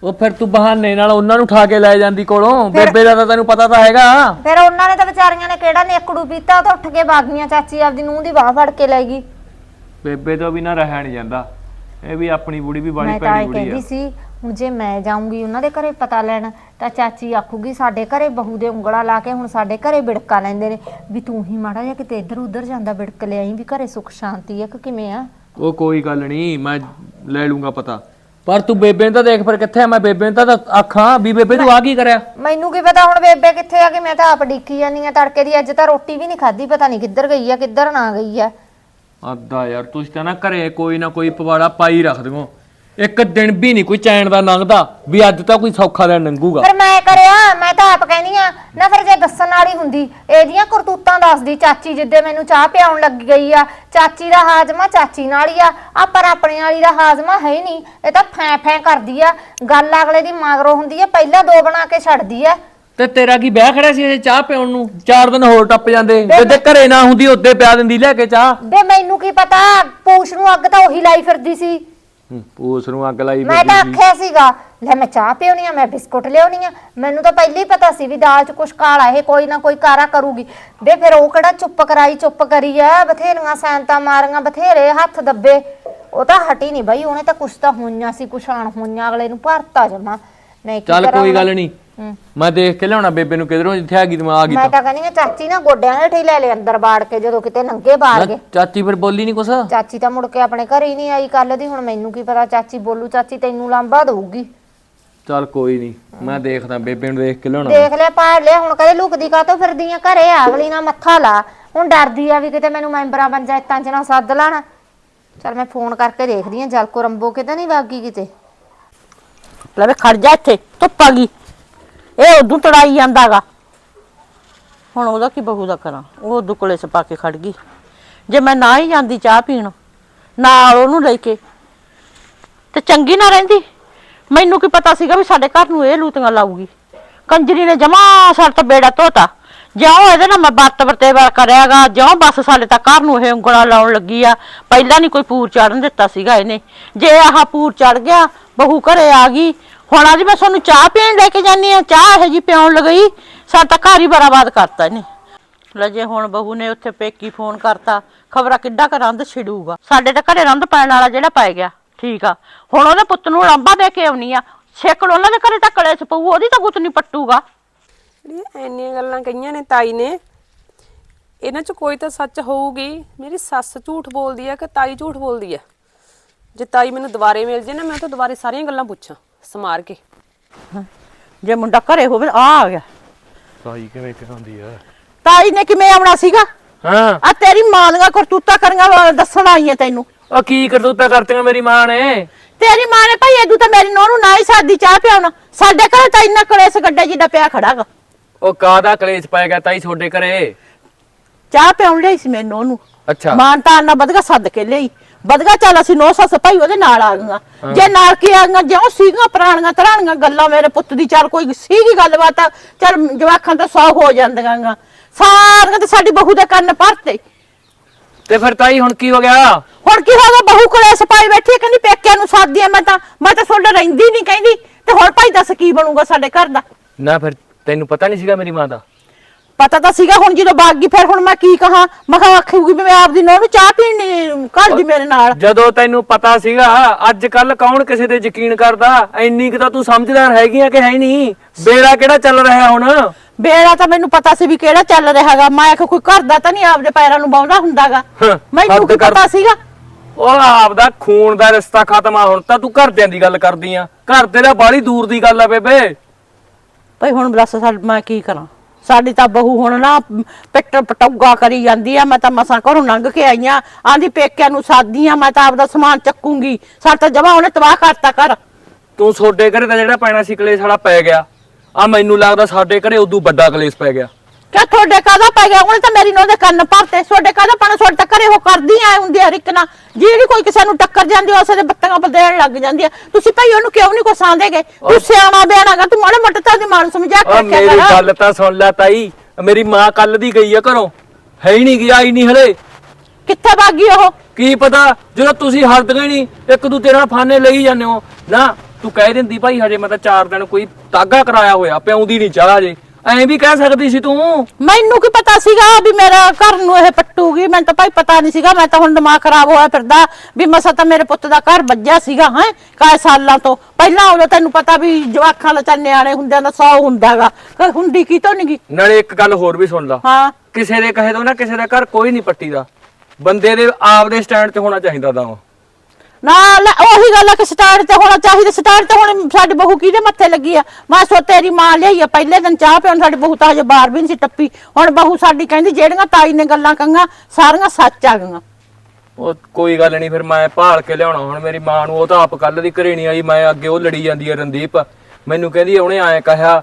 ਉਹ ਫਿਰ ਤੂੰ ਬਹਾਨੇ ਨਾਲ ਉਹਨਾਂ ਨੂੰ ਠਾ ਕੇ ਲੈ ਜਾਂਦੀ ਕੋਲੋਂ ਬੇਬੇ ਦਾ ਤਾਂ ਤੈਨੂੰ ਪਤਾ ਤਾਂ ਹੈਗਾ। ਫਿਰ ਉਹਨਾਂ ਨੇ ਤਾਂ ਵਿਚਾਰੀਆਂ ਨੇ ਕਿਹੜਾ ਨੇਕੜੂ ਪੀਤਾ ਉਹ ਤਾਂ ਉੱਠ ਕੇ ਬਾਗੀਆਂ ਚਾਚੀ ਆਪਦੀ ਨੂੰਹ ਦੀ ਬਾਹ ਫੜ ਕੇ ਲੈ ਗਈ। ਬੇਬੇ ਤੋਂ ਵੀ ਨਾ ਰਹਿ ਨਹੀਂ ਜਾਂਦਾ ਇਹ ਵੀ ਆਪਣੀ ਬੁੜੀ ਵੀ ਬਾਲੀ ਮੈਂ ਤਾਂ ਭੈੜੀ ਇਹ ਬੁੜੀ ਕਹਿੰਦੀ ਆ ਸੀ ਹੁਣ ਜੇ ਮੈਂ ਜਾਊਂਗੀ ਉਹਨਾਂ ਦੇ ਘਰੇ ਪਤਾ ਲੈਣ ਤਾਂ ਚਾਚੀ ਆਖੂਗੀ ਸਾਡੇ ਘਰੇ ਬਹੂ ਦੇ ਉਂਗਲਾ ਲਾ ਕੇ ਹੁਣ ਸਾਡੇ ਘਰੇ ਬਿੜਕਾ ਲੈਂਦੇ ਨੇ। ਵੀ ਤੂੰ ਹੀ ਮਾੜਾ ਜਿਹਾ ਕਿਤੇ ਇੱਧਰ ਉੱਧਰ ਜਾਂਦਾ ਬਿੜਕ ਲਿਆਈ ਵੀ ਘਰੇ ਸੁੱਖ ਸ਼ਾਂਤੀ ਆ ਕਿ ਕਿਵੇਂ ਆ? ਉਹ ਕੋਈ ਗੱਲ ਨਹੀਂ ਮੈਂ ਲੈ ਲੂੰਗਾ ਪਤਾ। ਪਰ ਤੂੰ ਬੇਬੇ ਨੂੰ ਤਾਂ ਦੇਖ ਫਿਰ ਕਿੱਥੇ ਆ ਮੈਂ ਬੇਬੇ ਨੂੰ ਤਾਂ ਆਖਾਂ ਵੀ ਬੇਬੇ ਤੂੰ ਆ ਕੀ ਕਰਿਆ? ਮੈਨੂੰ ਕੀ ਪਤਾ ਹੁਣ ਬੇਬੇ ਕਿੱਥੇ ਆ ਕਿ ਮੈਂ ਤਾਂ ਆਪ ਡਿੱਕੀ ਜਾਨੀ ਆ ਤੜਕੇ ਦੀ ਅੱਜ ਤਾਂ ਰੋਟੀ ਵੀ ਨਹੀਂ ਖਾਧੀ ਪਤਾ ਨਹੀਂ ਕਿੱਧਰ ਗਈ ਆ ਕਿੱਧਰ ਨਾ ਗਈ ਆ। ਆਦਾ ਯਾਰ ਤੁਸੀਂ ਤਾਂ ਨਾ ਘਰੇ ਕੋਈ ਨਾ ਕੋਈ ਪਵਾੜਾ ਪਾਈ ਰੱਖ ਦਿਓ। ਇੱਕ ਦਿਨ ਵੀ ਨਹੀਂ ਕੋਈ ਚੈਨ ਦਾ ਲੰਘਦਾ ਵੀ ਅੱਜ ਤਾਂ ਕੋਈ ਸੌਖਾ ਦਿਨ ਲੰਘੂਗਾ। ਫਿਰ ਮੈਂ ਕਰਿਆ ਮੈਂ ਤਾਂ ਆਪ ਕਹਿੰਦੀ ਆ ਨਾ ਫਿਰ ਜੇ ਦੱਸਣ ਵਾਲੀ ਹੁੰਦੀ ਇਹਦੀਆਂ ਕਰਤੂਤਾਂ ਦੱਸਦੀ ਚਾਚੀ ਜਿੱਦੇ ਮੈਨੂੰ ਚਾਹ ਪਿਆਉਣ ਲੱਗ ਗਈ ਆ ਚਾਚੀ ਦਾ ਹਾਜ਼ਮਾ ਚਾਚੀ ਨਾਲ ਹੀ ਆ ਆ ਪਰ ਆਪਣੇ ਵਾਲੀ ਦਾ ਹਾਜ਼ਮਾ ਹੈ ਹੀ ਨਹੀਂ ਇਹ ਤਾਂ ਫੈਂ ਫੈਂ ਕਰਦੀ ਆ ਗੱਲ ਅਗਲੇ ਦੀ ਮਗਰੋਂ ਹੁੰਦੀ ਆ ਪਹਿਲਾਂ ਦੋ ਬਣਾ ਕੇ ਛੱਡਦੀ ਆ। ਤੇ ਤੇਰਾ ਕੀ ਵਿਆਹ ਖੜਾ ਸੀ ਇਹ ਚਾਹ ਪਿਉਣ ਨੂੰ? ਚਾਰ ਦਿਨ ਹੋਰ ਟੱਪ ਜਾਂਦੇ ਤੇ ਘਰੇ ਨਾ ਹੁੰਦੀ ਉੱਤੇ ਪਿਆ ਦਿੰਦੀ ਲੈ ਕੇ ਚਾਹ। ਬੇ ਮੈਨੂੰ ਕੀ ਪਤਾ ਪੂਛ ਨੂੰ ਅੱਗ ਤਾਂ ਉਹੀ ਲਾਈ ਫਿਰਦੀ ਸੀ। ਉਸ ਨੂੰ ਅੱਗ ਲਾਈ ਮੈਂ ਤਾਂ ਆਖਿਆ ਸੀਗਾ ਲੈ ਮੈਂ ਚਾਹ ਪਿਉਣੀ ਆ ਮੈਂ ਬਿਸਕੁਟ ਲਿਆਉਣੀ ਆ। ਮੈਨੂੰ ਤਾਂ ਪਹਿਲਾਂ ਹੀ ਪਤਾ ਸੀ ਵੀ ਦਾਲ 'ਚ ਕੁਛ ਕਾਲਾ ਇਹ ਕੋਈ ਨਾ ਕੋਈ ਕਾਰਾ ਕਰੂਗੀ। ਵੇ ਫਿਰ ਉਹ ਕਿਹੜਾ ਚੁੱਪ ਕਰਾਈ ਚੁੱਪ ਕਰੀ ਆ ਬਥੇਰੀਆਂ ਸੈਂਤਾਂ ਮਾਰੀਆਂ ਬਥੇਰੇ ਹੱਥ ਦੱਬੇ। ਉਹ ਤਾਂ ਹਟੀ ਨਹੀਂ ਬਈ ਉਹਨੇ ਤਾਂ ਕੁਛ ਤਾਂ ਹੋਈਆਂ ਸੀ ਕੁਛ ਆਣ ਹੋਈਆਂ ਅਗਲੇ ਨੂੰ ਭਰਤਾ ਜਮਾ। ਮੈਂ ਕੀ ਚੱਲ ਕਰਾਂ ਕੋਈ? ਗੱਲ ਨਹੀਂ। ਮੈਂ ਦੇਖ ਕੇ ਲਿਆਉਣਾ ਬੇਬੇ ਨੂੰ ਕਿਧਰੋਂ ਜਿੱਥੇ ਆ ਗਈ ਤੇ ਮੈਂ ਆ ਗਈ ਮੈਂ ਤਾਂ। ਤਾਂ ਕਹਿੰਦੀ ਆ ਚਾਚੀ ਨਾ ਗੋਡਿਆਂ ਦੇ ਠੀ ਲੈ ਲੈ ਅੰਦਰ ਬਾੜ ਕੇ ਜਦੋਂ ਕਿਤੇ ਨੰਗੇ ਬਾੜ ਨਾ, ਗਏ। ਚਾਚੀ ਫਿਰ ਬੋਲੀ ਨਹੀਂ ਕੁਛ? ਚਾਚੀ ਤਾਂ ਮੁੜ ਕੇ ਆਪਣੇ ਘਰ ਹੀ ਨਹੀਂ ਆਈ ਕੱਲ ਦੀ ਹੁਣ ਮੈਨੂੰ ਕੀ ਪਤਾ ਚਾਚੀ ਬੋਲੂ ਚਾਚੀ ਤੈਨੂੰ ਲਾਂਬਾ ਦਊਗੀ। ਚੱਲ ਕੋਈ ਨਹੀਂ ਮੈਂ ਦੇਖਦਾ ਬੇਬੇ ਨੂੰ ਦੇਖ ਕੇ ਲਿਆਉਣਾ ਦੇਖ ਲਿਆ ਪਾੜ ਲਿਆ ਹੁਣ ਕਦੇ ਲੁਕਦੀ ਕਾਤੋਂ ਫਿਰਦੀ ਆ ਘਰੇ ਆ, ਅਗਲੀ ਨਾਲ ਮੱਥਾ ਲਾ। ਹੁਣ ਡਰਦੀ ਆ ਵੀ ਕਿਤੇ ਮੈਨੂੰ ਮੈਂਬਰਾਂ ਪੰਚਾਇਤਾਂ 'ਚ ਨਾ ਸੱਦ ਲੈਣ। ਚਲ ਮੈਂ ਫੋਨ ਕਰਕੇ ਦੇਖਦੀ ਆ ਜਲਕੋ ਰੰਬੋ ਕਿਤੇ ਨਹੀਂ ਵਾਗੀ ਕਿਤੇ। ਲੈ ਵੇ ਖੜ ਜਾ ਇੱਥੇ ਧੁੱਪ ਆ ਗਈ। ਇਹ ਉਦੋਂ ਤੜਾਈ ਜਾਂਦਾਗਾ। ਹੁਣ ਉਹਦਾ ਕੀ ਬਹੂ ਦਾ ਕਰਾਂ? ਉਹ ਉਦੋਂ ਸਪਾ ਕੇ ਖੜ ਗਈ। ਜੇ ਮੈਂ ਨਾ ਹੀ ਜਾਂਦੀ ਚਾਹ ਪੀਣ, ਨਾਲ ਉਹਨੂੰ ਲੈ ਕੇ। ਤੇ ਚੰਗੀ ਨਾ ਰਹਿੰਦੀ। ਮੈਨੂੰ ਕੀ ਪਤਾ ਸੀਗਾ ਵੀ ਸਾਡੇ ਘਰ ਨੂੰ ਇਹ ਲੂਤੀਆਂ ਲਾਊਗੀ। ਕੰਜਰੀ ਨੇ ਜਮਾ ਸਰ ਤਾਂ ਬੇੜਾ ਧੋਤਾ। ਜਿਉਂ ਇਹਦੇ ਨਾਲ ਮੈਂ ਬੱਤ ਵਰਤੇਵਾ ਕਰਿਆਗਾ, ਜਿਉਂ ਬਸ ਸਾਡੇ ਤਾਂ ਘਰ ਨੂੰ ਇਹ ਉਂਗਲਾ ਲਾਉਣ ਲੱਗੀ ਆ। ਪਹਿਲਾਂ ਨਹੀਂ ਕੋਈ ਪੂਰ ਚੜਨ ਦਿੱਤਾ ਸੀਗਾ ਇਹਨੇ। ਜੇ ਆਹ ਪੂਰ ਚੜ ਗਿਆ, ਬਹੂ ਘਰੇ ਆ ਗਈ ਹੁਣ ਅੱਜ ਮੈਂ ਤੁਹਾਨੂੰ ਚਾਹ ਪੀਣ ਲੈ ਕੇ ਜਾਨੀ ਆ ਚਾਹ ਇਹ ਜੀ ਪਿਉਣ ਲਗਈ, ਸਾਡਾ ਘਰ ਹੀ ਬਰਾਬਾਦ ਕਰਤਾ ਇਹਨੇ। ਲੈ ਜੇ ਹੁਣ ਬਹੂ ਨੇ ਉੱਥੇ ਪੇਕੀ ਫੋਨ ਕਰਤਾ, ਖਬਰਾਂ ਕਿੱਡਾ ਕੁ ਰੰਦ ਛਿੜੂਗਾ। ਸਾਡੇ ਤਾਂ ਘਰੇ ਰੰਦ ਪੈਣ ਵਾਲਾ ਜਿਹੜਾ ਪੈ ਗਿਆ, ਠੀਕ ਆ। ਹੁਣ ਉਹਦੇ ਪੁੱਤ ਨੂੰ ਲਾਂਬਾ ਦੇ ਕੇ ਆਉਣੀ ਆ। ਛੇਕੜ ਉਹਨਾਂ ਦੇ ਘਰੇ ਤਾਂ ਚ ਪਊ, ਉਹਦੀ ਤਾਂ ਗੁੱਤ ਨਹੀਂ ਪੱਟੂਗਾ। ਜਿਹੜੀਆਂ ਇੰਨੀਆਂ ਗੱਲਾਂ ਕਹੀਆਂ ਨੇ ਤਾਈ ਨੇ। ਇਹਨਾਂ 'ਚ ਕੋਈ ਤਾਂ ਸੱਚ ਹੋਊਗੀ। ਮੇਰੀ ਸੱਸ ਝੂਠ ਬੋਲਦੀ ਆ ਕਿ ਤਾਈ ਝੂਠ ਬੋਲਦੀ ਆ? ਜੇ ਤਾਈ ਮੈਨੂੰ ਦੁਬਾਰੇ ਮਿਲ ਜੇ ਨਾ, ਮੈਂ ਤਾਂ ਦੁਬਾਰੇ ਸਾਰੀਆਂ ਗੱਲਾਂ ਪੁੱਛਾਂ। ਸਮਾਰ ਕੇ। ਜੇ ਮੁੰਡਾ ਘਰੇ ਹੋਵੇ ਆ ਆ ਗਿਆ। ਸਾਈ ਕਿਵੇਂ ਕਹਾਂਦੀ ਆ? ਤਾਈ ਨੇ ਕਿਵੇਂ ਆਉਣਾ ਸੀਗਾ? ਹਾਂ। ਆ ਤੇਰੀ ਮਾਂ ਦੀਆਂ ਕਰਤੂਤਾਂ ਕਰੀਆਂ ਵਾ- ਦੱਸਣ ਆਈਆਂ ਤੈਨੂੰ। ਉਹ ਕੀ ਕਰਤੂਤਾ ਕਰਤੀਆਂ ਮੇਰੀ ਮਾਂ ਨੇ? ਤੇਰੀ ਮਾਂ ਨੇ ਭਾਈ ਇਦੋਂ ਤਾਂ ਮੇਰੀ ਨੂੰਹ ਨੂੰ ਨਾ ਹੀ ਸਾਦੀ ਚਾਹ ਪਿਆਉਣਾ। ਸਾਡੇ ਘਰ ਤਾਂ ਇੰਨਾ ਕਲੇਸ਼ ਗੱਡਾ ਜਿੱਡਾ ਪਿਆ ਖੜਾਗਾ ਉਹ ਕਾਦਾ ਕਲੇਸ਼ ਪੈ ਗਿਆ ਤਾਈ ਤੁਹਾਡੇ ਘਰੇ? ਚਾਹ ਪਿਆਉਣ ਲਈ ਸੀ ਮੈਨੂੰ ਉਹਨੂੰ ਅੱਛਾ। ਮਾਨ ਤਾਂ ਨਾ ਬਦਗਾ ਸੱਦ ਕੇ ਲਈ। ਬਦਗਾ ਚੱਲ ਅਸੀਂ ਨੌ ਸੱਸ ਭਾਈ ਉਹਦੇ ਨਾਲ ਆ ਗਈਆਂ। ਜੇ ਨਾਲ ਕੀ ਆ ਗਈਆਂ? ਜਿਉਂ ਸੀਗੀਆਂ ਪੁਰਾਣੀਆਂ ਤਰਾਣੀਆਂ ਗੱਲਾਂ ਮੇਰੇ ਪੁੱਤ ਦੀ ਚੱਲ ਕੋਈ ਸੀਗੀ ਗੱਲਬਾਤ ਆ, ਚੱਲ ਜਵਾਖਾਂ ਤਾਂ ਸੌ ਹੋ ਜਾਂਦੀਆਂ ਗਾ ਸਾਰੀਆਂ ਤੇ ਸਾਡੀ ਬਹੂ ਦੇ ਕੰਨ ਭਰਤੇ। ਤੇ ਫਿਰ ਤਾਈ ਹੁਣ ਕੀ ਹੋ ਗਿਆ? ਹੁਣ ਕੀ ਹੋਗਾ ਬਹੂ ਕੋਲੇ ਸਪਾਈ ਬੈਠੀ ਹੈ, ਕਹਿੰਦੀ ਪੇਕਿਆਂ ਨੂੰ ਸਾਦੀ ਮੈਂ ਤਾਂ। ਮੈਂ ਤਾਂ ਤੁਹਾਡੇ ਰਹਿੰਦੀ ਨਹੀਂ ਕਹਿੰਦੀ। ਤੇ ਹੁਣ ਭਾਈ ਦੱਸ ਕੀ ਬਣੂਗਾ ਸਾਡੇ ਘਰ ਦਾ? ਨਾ ਫਿਰ ਤੈਨੂੰ ਪਤਾ ਨਹੀਂ ਸੀਗਾ ਮੇਰੀ ਮਾਂ ਦਾ? ਪਤਾ ਤਾਂ ਸੀਗਾ ਹੁਣ ਜਦੋਂ ਬਾਗ ਗਈ ਫਿਰ ਹੁਣ ਮੈਂ ਕੀ ਕਹਾਂ? ਮੈਂ ਕਿਹਾ ਆਖੂਗੀ ਵੀ ਮੈਂ ਆਪਦੀ ਨੂੰਹ ਨੂੰ ਚਾਹ ਪੀਣ ਨਹੀਂ ਘਰ ਮੇਰੇ ਨਾਲ। ਜਦੋਂ ਤੈਨੂੰ ਪਤਾ ਸੀਗਾ ਅੱਜ ਕੱਲ ਕੌਣ ਕਿਸੇ ਤੇ ਯਕੀਨ ਕਰਦਾ? ਇੰਨੀ ਕੁ ਤਾਂ ਤੂੰ ਸਮਝਦਾਰ ਹੈਗੀ ਆ ਕਿ ਹੈ ਨਹੀਂ? ਬੇੜਾ ਕਿਹੜਾ ਚੱਲ ਰਿਹਾ ਹੁਣ? ਬੇੜਾ ਤਾਂ ਮੈਨੂੰ ਪਤਾ ਸੀ ਵੀ ਕਿਹੜਾ ਚੱਲ ਰਿਹਾਗਾ। ਮੈਂ ਆਖਿਆ ਕੋਈ ਘਰ ਦਾ ਤਾਂ ਨਹੀਂ ਆਪਦੇ ਪੈਰਾਂ ਨੂੰ ਬਾਉਂਦਾ ਹੁੰਦਾਗਾ? ਹਾਂ, ਮੈਨੂੰ ਹੱਦ ਕੀ ਕਰ- ਪਤਾ ਸੀਗਾ? ਉਹ ਆਪਦਾ ਖੂਨ ਦਾ ਰਿਸ਼ਤਾ ਖਤਮ ਆ ਹੁਣ ਤਾਂ ਤੂੰ ਘਰਦਿਆਂ ਦੀ ਗੱਲ ਕਰਦੀ ਆ। ਘਰ ਤੇਰਾ ਬਾਲੀ ਦੂਰ ਦੀ ਗੱਲ ਆ ਬੇਬੇ। ਭਈ ਹੁਣ ਦੱਸ ਸਾ- ਮੈਂ ਕੀ ਕਰਾਂ? ਸਾਡੀ ਤਾਂ ਬਹੂ ਹੁਣ ਨਾ ਪਿੱਟ ਪਟੌਗਾ ਕਰੀ ਜਾਂਦੀ ਆ, ਮੈਂ ਤਾਂ ਮਸਾਂ ਘਰੋਂ ਲੰਘ ਕੇ ਆਈ ਆ। ਆਂਦੀ ਪੇਕਿਆਂ ਨੂੰ ਸਾਦੀ ਆ ਮੈਂ ਤਾਂ ਆਪਦਾ ਸਮਾਨ ਚੱਕੂੰਗੀ। ਸਾਡਾ ਤਾਂ ਜਮਾ ਉਹਨੇ ਤਬਾਹ ਕਰਤਾ ਕਰ ਤੂੰ ਛੋਡੇ ਘਰੇ ਦਾ ਜਿਹੜਾ ਪੈਣਾ ਸੀ ਕਲੇਸ਼ ਸਾਡਾ ਪੈ ਗਿਆ। ਆ ਮੈਨੂੰ ਲੱਗਦਾ ਸਾਡੇ ਘਰੇ ਉਦੋਂ ਵੱਡਾ ਕਲੇਸ਼ ਪੈ ਗਿਆ। ਕਿਆ ਤੁਹਾਡੇ ਕਾਹਦਾ ਪੈ ਗਿਆ? ਉਹਨੇ ਤਾਂ ਮੇਰੀ ਨੋਹ ਦੇ ਕੰਨ ਭਰਤੇ। ਤੁਹਾਡੇ ਕਾਹਦਾ ਪਾਣਾ? ਤੁਹਾਡੇ ਤਾਂ ਘਰੇ ਉਹ ਕਰਦੀ ਆ ਹੁੰਦੀ ਆ ਰਿਕਨਾ ਜਿਹੜੀ ਕੋਈ ਕਿਸੇ ਨੂੰ ਟੱਕਰ ਜਾਂਦੀ ਉਸੇ ਦੇ ਬੱਤੀਆਂ ਬਦਲਣ ਲੱਗ ਜਾਂਦੀ ਆ। ਤੁਸੀਂ ਭਾਈ ਉਹਨੂੰ ਕਿਉਂ ਨਹੀਂ ਕੋ ਸਾਂਦੇਗੇ ਤੂੰ ਸਿਆਣਾ ਬਿਆਣਾਗਾ ਤੂੰ ਮਾੜਾ ਮੋਟਾ ਤਾਂ ਦੀ ਮਾਂ ਨੂੰ ਸਮਝਾ ਕੇ ਮੇਰੀ ਕਿਆ ਕਰ। ਗੱਲ ਤਾਂ ਸੁਣ ਲੈ ਤਾਈ। ਮੇਰੀ ਮਾਂ ਕੱਲ ਦੀ ਗਈ ਆ ਘਰੋਂ। ਹੈ ਹੀ ਨਹੀਂ ਗਿਆ ਹੀ ਨਹੀਂ ਹਲੇ। ਕਿੱਥੇ ਭਾਗੀ ਉਹ? ਕੀ ਪਤਾ ਜਦੋਂ ਤੁਸੀਂ ਹਰਦਗੇ ਨਹੀਂ ਇੱਕ ਦੂਜੇ ਨਾਲ ਫਾਨੇ ਲਈ ਜਾਂਦੇ ਹੋ। ਨਾ ਤੂੰ ਕਹਿ ਦਿੰਦੀ ਭਾਈ ਹਜੇ ਮੈਂ ਤਾਂ 4 ਦਿਨ ਕੋਈ ਤਾਗਾ ਕਰਾਇਆ ਹੋਇਆ ਪਿਆਉਂਦੀ ਨਹੀਂ ਚਾਹ ਹਜੇ। ਐਂ ਵੀ ਕਹਿ ਸਕਦੀ ਸੀ ਤੂੰ? ਮੈਨੂੰ ਕੀ ਪਤਾ ਸੀਗਾ ਵੀ ਮੇਰਾ ਘਰ ਨੂੰ ਇਹ ਪੱਟੂਗੀ? ਮੈਨੂੰ ਤਾਂ ਭਾਈ ਪਤਾ ਨਹੀਂ ਸੀਗਾ। ਮੈਂ ਤਾਂ ਹੁਣ ਦਿਮਾਗ ਖਰਾਬ ਹੋਇਆ ਫਿਰਦਾ ਵੀ ਮਸਾ ਤਾਂ ਮੇਰੇ ਪੁੱਤ ਦਾ ਘਰ ਵੱਜਿਆ ਸੀਗਾ ਹੈ ਕਾਏ ਸਾਲਾਂ ਤੋਂ। ਪਹਿਲਾਂ ਉਦੋਂ ਤੈਨੂੰ ਪਤਾ ਵੀ ਜਵਾਖਾਂ ਲਚਾ ਨਿਆਣੇ ਹੁੰਦਿਆਂ ਦਾ 100 ਹੁੰਦਾਗਾ। ਕੋਈ ਹੁੰਦੀ ਕੀ ਤੋਂ ਨਹੀਂ ਨਾਲੇ ਇੱਕ ਗੱਲ ਹੋਰ ਵੀ ਸੁਣ ਲਾ। ਹਾਂ। ਕਿਸੇ ਦੇ ਕਹੇ ਤੋਂ ਨਾ ਕਿਸੇ ਦਾ ਘਰ ਕੋਈ ਨਹੀਂ ਪੱਟੀਦਾ। ਬੰਦੇ ਦੇ ਆਪਦੇ ਸਟੈਂਡ ਤੇ ਹੋਣਾ ਚਾਹੀਦਾ ਦਾ ਨਾ, ਲੈ, ਉਹੀ ਗੱਲ ਆ ਕਿ ਸਟਾਰਟ ਤੇ ਹੋਣਾ ਚਾਹੀਦਾ, ਸਟਾਰਟ ਤੇ ਹੁਣ ਸਾਡੀ ਬਹੂ ਕਿਹਦੇ ਮੱਥੇ ਲੱਗੀ ਆ? ਮੈਂ ਸੋ ਤੇਰੀ ਮਾਂ ਲਈ ਆ, ਪਹਿਲੇ ਦਿਨ ਚਾਹ ਪਿਉਣ, ਸਾਡੀ ਬਹੂ ਤਾਂ ਹਜੇ ਬਾਹਰ ਵੀ ਨਹੀਂ ਸੀ ਟੱਪੀ। ਹੁਣ ਬਹੂ ਸਾਡੀ ਕਹਿੰਦੀ, ਜਿਹੜੀਆਂ ਤਾਈ ਨੇ ਗੱਲਾਂ ਕਹੀਆਂ, ਸਾਰੀਆਂ ਸੱਚ ਆ ਗਈਆਂ। ਉਹ ਕੋਈ ਗੱਲ ਨਹੀਂ ਫਿਰ ਮੈਂ ਭਾਲ ਕੇ ਲਿਆਉਣਾ। ਹੁਣ ਮੇਰੀ ਮਾਂ ਨੂੰ ਉਹ ਤਾਂ ਆਪ ਕੱਲ ਦੀ ਘਰੇ ਨਹੀਂ ਆਈ, ਮੈਂ ਅੱਗੇ ਉਹ ਲੜੀ ਜਾਂਦੀ ਹੈ ਰਣਦੀਪ। ਮੈਨੂੰ ਕਹਿੰਦੀ, ਉਹਨੇ ਐਂ ਕਹਿਆ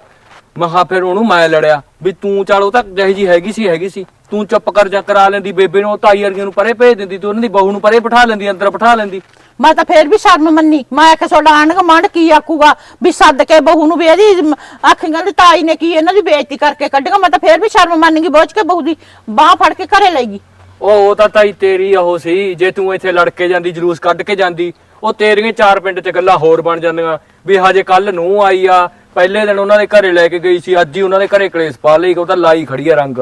ਮਹਾ ਫਿਰ ਉਹਨੂੰ ਮੈਂ ਲੜਿਆ, ਵੀ ਤੂੰ ਚੱਲ, ਉਹ ਤਾਂ ਜਿਹੀ ਜੀ ਹੈਗੀ ਸੀ ਹੈਗੀ ਸੀ। ਤੂੰ ਚੁੱਪ ਕਰ ਜਾ, ਕਰਾ ਲੈਂਦੀ, ਬੇਬੇ ਨੂੰ ਉਹ ਤਾਈ ਵਰਗੀਆਂ ਨੂੰ ਪਰੇ ਭੇਜ ਦਿੰਦੀ, ਤੂੰ ਉਹਨਾਂ ਦੀ ਬਹੂ ਨੂੰ ਪਰੇ ਬਿਠਾ ਲੈਂਦੀ, ਅੰਦਰ ਬਿਠਾ ਲੈਂਦੀ। ਮੈਂ ਤਾਂ ਫੇਰ ਵੀ ਸ਼ਰਮ ਮੰਨੀ। ਮੈਂ ਕਿ ਤੁਹਾਡਾ ਆਂਢ ਗੁਆਂਢ ਕੀ ਆਖੂਗਾ? ਵੀ ਸੱਦ ਕੇ ਬਹੂ ਨੂੰ ਵੀ ਇਹਦੀ ਆਖੀਆਂ ਦੀ ਤਾਈ ਨੇ ਕੀ ਇਹਨਾਂ ਦੀ ਬੇਇੱਜ਼ਤੀ ਕਰਕੇ ਕੱਢੀਆਂ। ਮੈਂ ਤਾਂ ਫੇਰ ਵੀ ਸ਼ਰਮ ਮੰਨ ਗਈ ਬੋਝ ਕੇ ਬਹੂ ਦੀ। ਬਾਹ ਫੜ ਕੇ ਘਰੇ ਲੈ ਗਈ। ਉਹ ਉਹ ਤਾਂ ਤਾਈ ਤੇਰੀ ਉਹ ਸੀ। ਜੇ ਤੂੰ ਇੱਥੇ ਲੜ ਕੇ ਜਾਂਦੀ ਜਲੂਸ ਕੱਢ ਕੇ ਜਾਂਦੀ ਉਹ ਤੇਰੀਆਂ ਚਾਰ ਪਿੰਡ 'ਚ ਗੱਲਾਂ ਹੋਰ ਬਣ ਜਾਂਦੀਆਂ। ਵੀ ਹਜੇ ਕੱਲ ਨੂੰ ਆਈ ਆ ਪਹਿਲੇ ਦਿਨ ਉਹਨਾਂ ਦੇ ਘਰੇ ਲੈ ਕੇ ਗਈ ਸੀ ਅੱਜ ਹੀ ਉਹਨਾਂ ਦੇ ਘਰੇ ਕਲੇਸ਼ ਪਾ ਲਈ ਉਹ ਤਾਂ ਲਾਈ ਖੜੀ ਆ ਰੰਗ।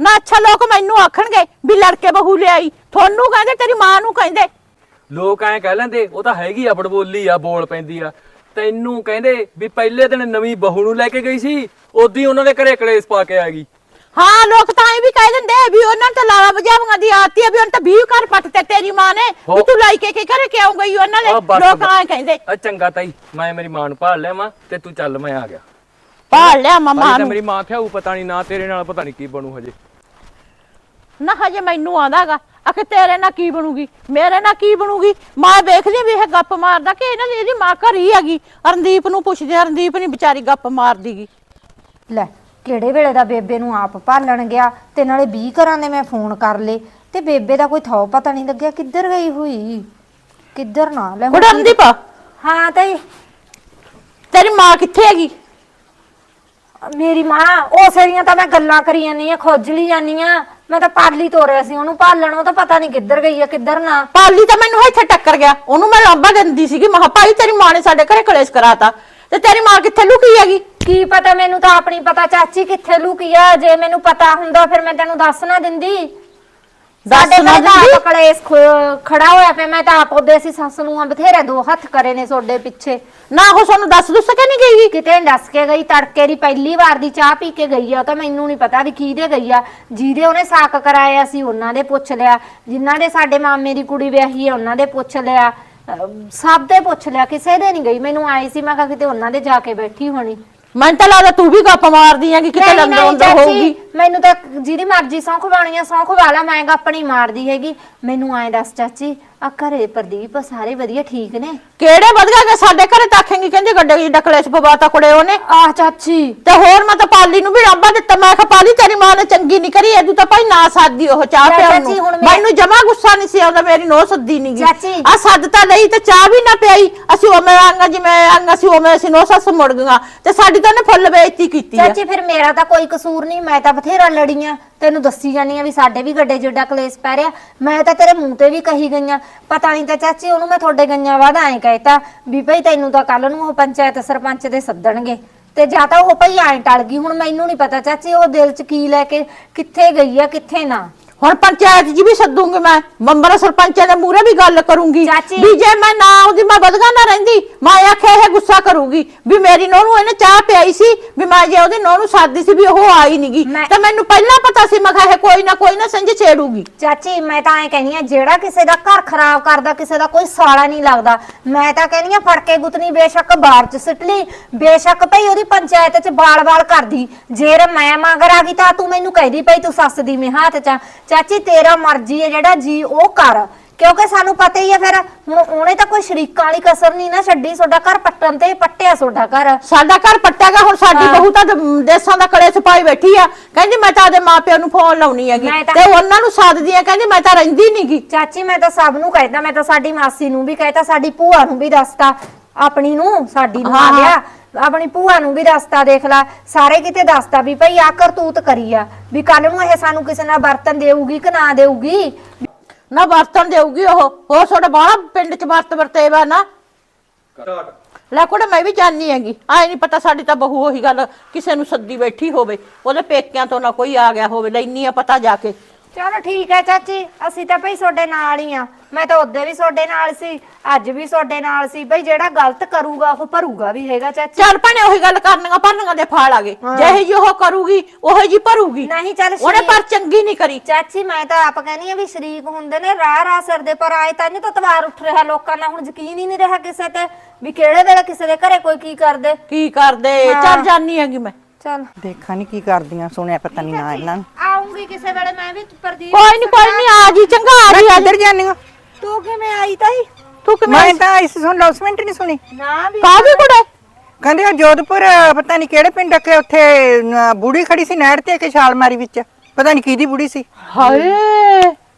ਨਾ ਅੱਛਾ ਲੋਕ ਮੈਨੂੰ ਆਖਣਗੇ ਵੀ ਲੜ ਕੇ ਬਹੂ ਲਿਆਈ। ਤੁਹਾਨੂੰ ਕਹਿੰਦੇ ਤੇਰੀ ਮਾਂ ਨੂੰ ਕਹਿੰਦੇ। ਲੋਕ ਐਂ ਕਹਿ ਲੈਂਦੇ ਉਹ ਤਾਂ ਹੈਗੀ ਆ ਬੜਬੋਲੀ ਆ ਬੋਲ ਪੈਂਦੀ ਆ। ਤੈਨੂੰ ਕਹਿੰਦੇ ਵੀ ਪਹਿਲੇ ਦਿਨ ਨਵੀਂ ਬਹੂ ਨੂੰ ਲੈ ਕੇ ਗਈ ਸੀ ਉਦੋਂ ਹੀ ਉਹਨਾਂ ਦੇ ਘਰੇ ਕਲੇਸ਼ ਪਾ ਕੇ ਆ ਗਈ। ਹਾਂ ਲੋਕ ਤਾਂ ਇਹ ਵੀ ਕਹਿ ਦਿੰਦੇ ਵੀ ਉਹਨਾਂ ਤੇ ਲਾਵਾ ਵਜਾਵਾਂ ਦੀ ਆਤੀ ਹੈ ਵੀ ਉਹਨਾਂ ਤਾਂ 20 ਘਰ ਪੱਟਤੇ ਤੇਰੀ ਮਾਂ ਨੇ ਵੀ ਤੂੰ ਲਾਈ ਕੇ ਕੀ ਘਰੇ ਕਿਉਂ ਗਈ ਉਹਨਾਂ ਨੇ ਲੋਕ। ਐਂ ਕਹਿੰਦੇ। ਆ ਚੰਗਾ ਤਾਈ ਮੈਂ ਮੇਰੀ ਮਾਂ ਨੂੰ ਭਾਲ ਲਿਆਵਾਂ ਤੇ ਤੂੰ ਚੱਲ ਮੈਂ ਆ ਗਿਆ। ਭਾਲ ਲਿਆ ਮਮਾ ਤਾਂ ਨੂੰ। ਮੇਰੀ ਮਾਂ ਥਿਆਊ ਪਤਾ ਨਹੀਂ ਨਾ ਤੇਰੇ ਨਾਲ ਪਤਾ ਨਹੀਂ ਕੀ ਬਣੂ ਹਜੇ। ਨਾ ਹਜੇ ਮੈਨੂੰ ਆਂਦਾਗਾ ਆਖੇ ਤੇਰੇ ਨਾਲ ਕੀ ਬਣੂਗੀ? ਮੇਰੇ ਨਾਲ ਕੀ ਬਣੂਗੀ? ਮੈਂ ਵੇਖਦੀ ਵੀ ਇਹ ਗੱਪ ਮਾਰਦਾ ਕਿ ਇਹਨਾਂ ਦੀ ਇਹਦੀ ਮਾਂ ਘਰ ਹੀ ਹੈਗੀ। ਰਣਦੀਪ ਨੂੰ ਪੁੱਛਦੇ ਆ, ਰਣਦੀਪ ਨਹੀਂ ਵਿਚਾਰੀ ਗੱਪ ਮਾਰਦੀਗੀ। ਲੈ ਕਿਹੜੇ ਵੇਲੇ ਦਾ ਬੇਬੇ ਨੂੰ ਆਪ ਭਾਲਣ ਗਿਆ? ਤੇ ਨਾਲੇ 20 ਘਰਾਂ ਦੇ ਮੈਂ ਫੋਨ ਕਰ ਲੇ ਤੇ ਬੇਬੇ ਦਾ ਕੋਈ ਥੋ ਪਤਾ ਨਹੀਂ ਲੱਗਿਆ ਕਿੱਧਰ ਗਈ ਹੋਈ? ਕਿੱਧਰ ਨਾ ਲੈ ਹੁਣ ਕੁੜਾ ਰਣਦੀਪ? ਹਾਂ ਤਾਈ ਤੇਰੀ ਮਾਂ ਕਿੱਥੇ ਹੈਗੀ? ਮੇਰੀ ਮਾਂ ਉਸੇ ਦੀਆਂ ਤਾਂ ਮੈਂ ਗੱਲਾਂ ਕਰੀ ਜਾਂਦੀ ਆ ਖੋਜਲੀ ਜਾਂਦੀ ਆ। ਮੈਂ ਤਾਂ ਪਾਲੀ ਤੋਰਿਆ ਸੀ ਉਹਨੂੰ ਭਾਲਣ ਉਹ ਤਾਂ ਪਤਾ ਨਹੀਂ ਕਿੱਧਰ ਗਈ ਆ ਕਿੱਧਰ ਨਾ। ਪਾਲੀ ਤਾਂ ਮੈਨੂੰ ਇੱਥੇ ਟੱਕਰ ਗਿਆ। ਉਹਨੂੰ ਮੈਂ ਲਾਂਬਾ ਦਿੰਦੀ ਸੀਗੀ ਮਹਾ ਭਾਈ ਤੇਰੀ ਮਾਂ ਨੇ ਸਾਡੇ ਘਰੇ ਕਲੇਸ਼ ਕਰਾਤਾ। ਤੇ ਤੇਰੀ ਮਾਂ ਕਿੱਥੇ ਲੁਕੀ ਹੈਗੀ? ਕੀ ਪਤਾ ਮੈਨੂੰ ਤਾਂ ਆਪਣੀ ਪਤਾ ਚਾਚੀ ਕਿੱਥੇ ਲੁਕੀ ਆ? ਜੇ ਮੈਨੂੰ ਪਤਾ ਹੁੰਦਾ ਫਿਰ ਮੈਂ ਤੈਨੂੰ ਦੱਸ ਨਾ ਦਿੰਦੀ। ਸਾਡੇ ਨਾ ਘਰੇ ਤਾਂ ਦਿੰਦੀ? ਆਪ ਕਲੇਸ਼ ਖ- ਖੜਾ ਹੋਇਆ ਪਿਆ ਮੈਂ ਤਾਂ ਆਪ ਉਹਦੇ ਸੀ ਸੱਸ ਨੂੰ ਆ ਬਥੇਰੇ ਦੋ ਹੱਥ ਕਰੇ ਨੇ ਤੁਹਾਡੇ ਪਿੱਛੇ। ਨਾ ਉਹ ਸਾਨੂੰ ਦੱਸ ਦੁੱਸ ਕੇ ਨਹੀਂ ਗਈ? ਕਿਤੇ ਨੀ ਦੱਸ ਕੇ ਗਈ ਤੜਕੇ ਦੀ ਪਹਿਲੀ ਵਾਰ ਦੀ ਚਾਹ ਪੀ ਕੇ ਗਈ ਆ ਉਹ ਤਾਂ ਮੈਨੂੰ ਨਹੀਂ ਪਤਾ ਵੀ ਕਿਹਦੇ ਗਈ ਆ। ਜਿਹਦੇ ਉਹਨੇ ਸਾਕ ਕਰਾਇਆ ਸੀ ਉਹਨਾਂ ਦੇ ਪੁੱਛ ਲਿਆ। ਜਿਨ੍ਹਾਂ ਦੇ ਸਾਡੇ ਮਾਮੇ ਦੀ ਕੁੜੀ ਵਿਆਹੀ ਆ ਉਹਨਾਂ ਦੇ ਪੁੱਛ ਲਿਆ। ਅਹ ਸਭ ਦੇ ਪੁੱਛ ਲਿਆ ਕਿਸੇ ਦੇ ਨਹੀਂ ਗਈ। ਮੈਨੂੰ ਆਈ ਸੀ ਮੈਂ ਕਿਹਾ ਕਿਤੇ ਉਹਨਾਂ ਦੇ ਜਾ ਕੇ ਬੈਠੀ ਹੋਣੀ। ਮੈਨੂੰ ਤਾਂ ਲੱਗਦਾ ਤੂੰ ਵੀ ਗੱਪ ਮਾਰਦੀ ਹੈਗੀ ਕਿਤੇ ਨਹੀਂ, ਨਹੀਂ ਅੰਦਰ ਚਾਚੀ, ਹੋਊਗੀ। ਮੈਨੂੰ ਤਾਂ ਜਿਹਦੀ ਮਰਜ਼ੀ ਸੌਂ ਖਵਾਉਣੀ ਆ ਸੌਂ ਖਵਾ ਲਾ ਮੈਂ ਆਪਣੀ ਮਾਰਦੀ ਹੈਗੀ। ਮੈਨੂੰ ਐਂ ਦੱਸ ਚਾਚੀ ਆ ਘਰੇ ਪ੍ਰਦੀਪ ਸਾਰੇ ਵਧੀਆ ਠੀਕ ਨੇ? ਕਿਹੜੇ ਵਧਗਾ ਕੇ ਸਾਡੇ ਘਰੇ ਤਾਖੇਂਗੀ ਕਹਿੰਦੇ ਗੱਡੇ ਦੀ ਡਕਲੇਸ ਪਵਾਤਾ ਕੁੜੇ ਉਹਨੇ। ਆਹ ਚਾਚੀ। ਤੇ ਹੋਰ ਮੈਂ ਤਾਂ ਪਾਲੀ ਨੂੰ ਵੀ ਲਾਂਬਾ ਦਿੱਤਾ। ਮੈਂ ਕਿਹਾ ਪਾਲੀ ਤੇਰੀ ਮਾਂ ਨੇ ਚੰਗੀ ਨਹੀਂ ਕਰੀ ਐਦੂ ਤਾਂ ਭਾਈ ਨਾ ਸਾਦੀ ਉਹ ਚਾਹ ਪਿਆਉਣ ਚਾਚੀ, ਨੂੰ। ਮੈਂ- ਮੈਨੂੰ ਜਮਾ ਗੁੱਸਾ ਨਹੀਂ ਸੀ ਆਉਂਦਾ ਮੇਰੀ ਨੋ ਸੱਦੀ ਨਹੀਂ ਗਈ ਚਾਚੀ। ਆ ਸੱਦ ਤਾਂ ਲਈ ਤੇ ਚਾਹ ਵੀ ਨਾ ਪਿਆਈ। ਅਸੀਂ ਉਵੇਂ ਆਂਗਾ ਜਿਵੇਂ ਆਂਗਾ ਸੀ ਉਵੇਂ ਅਸੀਂ ਨੋ ਸੱਸ ਮੁੜ ਗਈਆਂ। ਤੇ ਸਾਡੀ ਤਾਂ ਉਹਨੇ ਫੁੱਲ ਬੇਇੱਜ਼ਤੀ ਕੀਤੀ ਆ। ਚਾਚੀ ਫਿਰ ਮੇਰਾ ਤਾਂ ਕੋਈ ਕਸੂਰ ਨਹੀਂ ਮੈਂ ਤਾਂ ਬਥੇਰਾ ਲੜੀਆਂ। ਤੈਨੂੰ ਦੱਸੀ ਜਾਨੀ ਆ ਵੀ ਸਾਡੇ ਵੀ ਗੱਡੇ ਜਿੱਡਾ ਕਲੇਸ਼ ਪੈ ਰਿਹਾ। ਮੈਂ ਤਾਂ ਤੇਰੇ ਮੂੰਹ ਤੇ ਵੀ ਕਹੀ ਗਈਆਂ। ਪਤਾ ਨਹੀਂ ਤਾਂ ਚਾਚੀ, ਉਹਨੂੰ ਮੈਂ ਤੁਹਾਡੇ ਗਈਆਂ ਬਾਅਦ ਐਂ ਕਹਿਤਾ ਵੀ ਭਈ ਤੈਨੂੰ ਤਾਂ ਕੱਲ ਨੂੰ ਉਹ ਪੰਚਾਇਤ ਸਰਪੰਚ ਦੇ ਸੱਦਣਗੇ। ਤੇ ਜਾਂ ਤਾਂ ਉਹ ਭਈ ਐਂ ਟਲ ਗਈ, ਹੁਣ ਮੈਨੂੰ ਨਹੀਂ ਪਤਾ ਚਾਚੀ, ਉਹ ਦਿਲ 'ਚ ਕੀ ਲੈ ਕੇ ਕਿੱਥੇ ਗਈ ਆ, ਕਿੱਥੇ ਨਾ। ਹੁਣ ਪੰਚਾਇਤ ਜੀ ਵੀ ਸੱਦੂਗੀ ਮੈਂ। ਮੰਬਰ ਸਰਪੰਚਾਂ ਦੇ ਮੂਹਰੇ ਵੀ ਗੱਲ ਕਰੂੰਗੀ। ਚਾਚੀ। ਵੀ ਜੇ ਮੈਂ ਨਾ ਉਹਦੀ ਮੈਂ ਬਦਗਾ ਨਾ ਰਹਿੰਦੀ ਮੈਂ ਆਖਿਆ ਇਹ ਗੁੱਸਾ ਕਰੂਗੀ। ਵੀ ਮੇਰੀ ਨੂੰਹ ਨੂੰ ਇਹਨੇ ਚਾਹ ਪਿਆਈ ਸੀ ਵੀ ਮੈਂ ਜੇ ਉਹਦੀ ਨੂੰਹ ਨੂੰ ਸਾਦੀ ਸੀ ਵੀ ਉਹ ਆਈ ਨਹੀਂਗੀ ਮੈਂ- ਤੇ ਮੈਨੂੰ ਪਹਿਲਾਂ ਪਤਾ ਸੀ ਮੈਂ ਕਿਹਾ ਇਹ ਕੋਈ ਨਾ ਕੋਈ ਨਾ ਸੰਜ ਛੇੜੂਗੀ। ਚਾਚੀ ਮੈਂ ਤਾਂ ਐਂ ਕਹਿੰਦੀ ਆ ਜਿਹੜਾ ਕਿਸੇ ਦਾ ਘਰ ਖਰਾਬ ਕਰਦਾ ਕਿਸੇ ਦਾ ਕੋਈ ਸਾਲਾ ਨਹੀਂ ਲੱਗਦਾ। ਮੈਂ ਤਾਂ ਕਹਿੰਦੀ ਆ ਫੜ ਕੇ ਗੁੱਤਨੀ ਬੇਸ਼ੱਕ ਬਾਹਰ ਚ ਸਿੱਟ ਲਈ। ਬੇਸ਼ੱਕ ਭਈ ਉਹਦੀ ਪੰਚਾਇਤ ਚ ਬਾਲ-ਬਾਲ ਕਰਦੀ। ਜੇ ਰ ਮੈਂ ਮਗਰ ਆ ਗਈ ਤਾਂ ਤੂੰ ਮੈਨੂੰ ਕਹਿਦੀ ਪਈ ਤੂੰ ਸੱਸ ਦੀ ਮੇ ਹੱਥ ਚ ਆ। ਚਾਚੀ ਤੇਰਾ ਮਰਜ਼ੀ ਹੈ ਜਿਹੜਾ ਜੀ ਉਹ ਕਰ। ਕਿਉਂਕਿ ਸਾਨੂੰ ਪਤਾ ਹੀ ਆ ਫਿਰ ਹੁਣ ਉਹਨੇ ਤਾਂ ਕੋਈ ਸ਼ਰੀਕਾਂ ਵਾਲੀ ਕਸਰ ਨਹੀਂ ਨਾ ਛੱਡੀ ਤੁਹਾਡਾ ਘਰ ਪੱਟਣ ਤੇ ਪੱਟਿਆ ਤੁਹਾਡਾ ਘਰ। ਸਾਡਾ ਘਰ ਪੱਟੇਗਾ ਹੁਣ ਸਾਡੀ ਹਾਂ। ਬਹੂ ਤਾਂ ਦ- ਦੇਸਾਂ ਦਾ ਕਲੇ ਛਪਾਈ ਬੈਠੀ ਆ। ਕਹਿੰਦੀ ਮੈਂ ਤਾਂ ਆਦੇ ਮਾਪਿਆਂ ਨੂੰ ਫੋਨ ਲਾਉਣੀ ਹੈਗੀ। ਮੈਂ ਤਾਂ- ਤੇ ਉਹਨਾਂ ਨੂੰ ਸੱਦਦੀ ਆ ਕਹਿੰਦੀ ਮੈਂ ਤਾਂ ਰਹਿੰਦੀ ਨਹੀਂਗੀ ਚਾਚੀ ਮੈਂ ਤਾਂ ਸਭ ਨੂੰ ਕਹਿਤਾ ਮੈਂ ਤਾਂ ਸਾਡੀ ਮਾਸੀ ਨੂੰ ਵੀ ਕਹਿਤਾ ਸਾਡੀ ਭੂਆ ਨੂੰ ਵੀ ਦੱਸਤਾ। ਆਪਣੀ ਨੂੰ ਸਾਡੀ ਨੂੰ ਆ ਹਾਂ, ਗਿਆ। ਆਪਣੀ ਭੂਆ ਨੂੰ ਵੀ ਦੱਸਤਾ ਦੇਖ ਲੈ, ਸਾਰੇ ਕਿਤੇ ਦੱਸਦਾ ਵੀ ਭਈ ਆ ਕਰਤੂਤ ਕਰੀ ਆ, ਵੀ ਕੱਲ ਨੂੰ ਇਹ ਸਾਨੂੰ ਕਿਸੇ ਨਾਲ ਬਰਤਨ ਦੇਊਗੀ ਕਿ ਨਾ ਦੇਊਗੀ? ਨਾ ਵਰਤਣ ਦੇਊਗੀ ਉਹ ਹੋਰ ਤੁਹਾਡਾ ਬਾਹਲਾ ਪਿੰਡ ਚ ਵਰਤ ਵਰਤੇਵਾ ਨਾ। ਲੈ ਕੋੜੇ, ਮੈਂ ਵੀ ਜਾਣੀ ਹੈਗੀ, ਆਏ ਨਹੀਂ ਪਤਾ ਸਾਡੀ ਤਾਂ ਬਹੂ ਉਹੀ ਗੱਲ, ਕਿਸੇ ਨੂੰ ਸੱਦੀ ਬੈਠੀ ਹੋਵੇ, ਉਹਦੇ ਪੇਕਿਆਂ ਤੋਂ ਨਾ ਕੋਈ ਆ ਗਿਆ ਹੋਵੇ ਲੈਣੀ ਆ ਪਤਾ ਜਾ ਕੇ। ਚਲੋ ਠੀਕ ਹੈ ਚਾਚੀ ਅਸੀਂ ਤਾਂ ਭਈ ਤੁਹਾਡੇ ਨਾਲ ਹੀ ਆ। ਮੈਂ ਤਾਂ ਉਹਦੇ ਵੀ ਤੁਹਾਡੇ ਨਾਲ ਸੀ ਅੱਜ ਵੀ ਤੁਹਾਡੇ ਨਾਲ ਸੀ। ਭਈ ਜਿਹੜਾ ਗਲਤ ਕਰੂਗਾ ਉਹ ਭਰੂਗਾ ਵੀ ਹੈਗਾ ਚਾਚੀ। ਚੱਲ ਭੈਣੇ ਉਹੀ ਗੱਲ ਕਰਨੀਆਂ ਭਰਨੀਆਂ ਦੇ ਫਾਲ ਆ ਗਏ। ਜਿਹੇ ਜੀ ਉਹ ਕਰੂਗੀ ਉਹੋ ਜੀ ਭਰੂਗੀ। ਨਹੀਂ ਚੱਲ ਉਹਨੇ ਸ਼ਰੀਕ- ਪਰ ਚੰਗੀ ਨਹੀਂ ਕਰੀ। ਚਾਚੀ ਮੈਂ ਤਾਂ ਆਪ ਕਹਿੰਦੀ ਆ ਵੀ ਸ਼ਰੀਕ ਹੁੰਦੇ ਨੇ ਰਾਹ ਰਾਹ ਸਿਰ ਦੇ ਪਰ ਆਏ ਤਾਂ ਨਹੀਂ ਤਾਂ ਤਵਾਰ ਉੱਠ ਰਿਹਾ ਲੋਕਾਂ ਦਾ ਹੁਣ ਯਕੀਨ ਹੀ ਨਹੀਂ ਰਿਹਾ ਕਿਸੇ ਤੇ ਵੀ ਕਿਹੜੇ ਵੇਲੇ ਕਿਸੇ ਦੇ ਘਰੇ ਕੋਈ ਕੀ ਕਰਦੇ। ਕੀ ਕਰਦੇ? ਚੱਲ ਜਾਣੀ ਹੈਗੀ ਮੈਂ। ਚੱਲ। ਦੇਖਾਂ ਨਹੀਂ ਕੀ ਕਰਦੀਆਂ ਸੁਣਿਆ ਪਤਾ ਨਹੀਂ ਨਾ ਇਹਨਾਂ ਨੂੰ। ਆਉਂਗੀ ਕਿਸੇ ਵੇਲੇ ਮੈਂ ਵੀ ਪ੍ਰਦੀਪ ਕੋਈ ਨਹੀਂ ਕੋਈ ਨਹੀਂ ਆ ਜੀ ਚੰਗਾ ਆ ਜੀ ਆ ਜੀ। ਕਿੱਧਰ ਜਾਂਦੀਆਂ ਤੂੰ ਕਿਵੇਂ ਆਈ ਤਾਈ? ਤੂੰ ਕਿਵੇਂ ਮੈਂ ਤਾਂ ਇਸ ਸੁਣ ਲੌਸਮੈਂਟ ਨਹੀਂ ਸੁਣੀ। ਨਾ ਵੀ ਕਾਹਦੀ ਕੁੜੇ? ਕਹਿੰਦੇ ਉਹ ਜੋਧਪੁਰ ਪਤਾ ਨਹੀਂ ਕਿਹੜੇ ਪਿੰਡ ਕੇ ਉੱਥੇ ਅਹ, ਬੁੜੀ ਖੜੀ ਸੀ ਨਹਿਰ ਤੇ ਕਿ ਛਾਲ ਮਾਰੀ ਵਿੱਚ। ਪਤਾ ਨਹੀਂ ਕਿਹਦੀ ਬੁੜੀ ਸੀ। ਹਾਏ।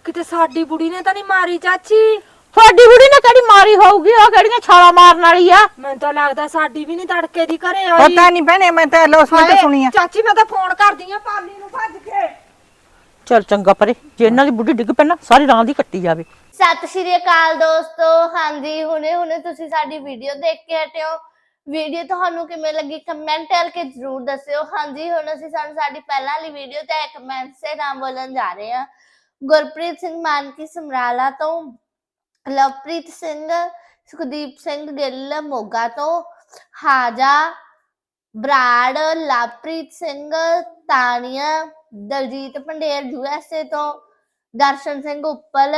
ਕਿਤੇ ਸਾਡੀ ਬੁੜੀ ਨੇ ਤਾਂ ਨਹੀਂ ਮਾਰੀ ਚਾਚੀ? ਤੁਹਾਡੀ ਬੁੜੀ ਨੇ ਕਿਹੜੀ ਮਾਰੀ ਹੋਊਗੀ? ਉਹ ਕਿਹੜੀਆਂ ਛਾਲਾਂ ਮਾਰਨ ਵਾਲੀ ਆ? ਮੈਨੂੰ ਤਾਂ ਲੱਗਦਾ ਸਾਡੀ ਵੀ ਨਹੀਂ ਤੜਕੇ ਦੀ ਘਰੇ ਆਈ। ਪਤਾ ਨਹੀਂ ਭੈਣੇ ਮੈਂ ਤਾਂ ਲੌਸਮੈਂਟ ਸੁਣੀ ਆ। ਚਾਚੀ ਮੈਂ ਤਾਂ ਫੋਨ ਕਰਦੀ ਆ ਪਾਲੀ ਨੂੰ ਭੱਜ ਕੇ। ਚੱਲ ਚੰਗਾ ਪਰੇ ਜੇ ਇਹਨਾਂ ਦੀ ਬੁੱਢੀ ਡਿੱਗ ਪੈਣਾ ਸਾਰੀ ਰਾਤ ਦੀ ਕੱਟੀ ਜਾਵੇ। ਸਤਿ ਸ਼੍ਰੀ ਅਕਾਲ ਦੋਸਤੋ। ਹਾਂਜੀ ਹੁਣੇ ਹੁਣੇ ਤੁਸੀਂ ਸਾਡੀ ਵੀਡੀਓ ਦੇਖ ਕੇ ਹਟਿਓ ਵੀਡੀਓ ਤੁਹਾਨੂੰ ਕਿਵੇਂ ਲੱਗੀ ਕਮੈਂਟ ਕਰਕੇ ਜਰੂਰ ਦੱਸਿਓ। ਹਾਂਜੀ ਹੁਣ ਅਸੀਂ ਸਾਨੂੰ ਸਾਡੀ ਪਹਿਲਾਂ ਵਾਲੀ ਵੀਡੀਓ ਤੇ ਕਮੈਂਟ ਸੇ ਨਾਮ ਬੋਲਣ ਜਾ ਰਹੇ ਹਾਂ। ਗੁਰਪ੍ਰੀਤ ਸਿੰਘ ਮਾਨਕੀ ਸਮਰਾਲਾ ਤੋਂ ਲਵਪ੍ਰੀਤ ਸਿੰਘ, ਸੁਖਦੀਪ ਸਿੰਘ ਗਿੱਲ, ਮੋਗਾ ਤੋਂ, ਹਾਜਾ, ਬਰਾੜ, ਲਵਪ੍ਰੀਤ ਸਿੰਘ ਤਾਨੀਆ ਦਲਜੀਤ ਪੰਡੇਰ ਯੂਐਸਏ ਤੋਂ, ਦਰਸ਼ਨ ਸਿੰਘ ਉੱਪਲ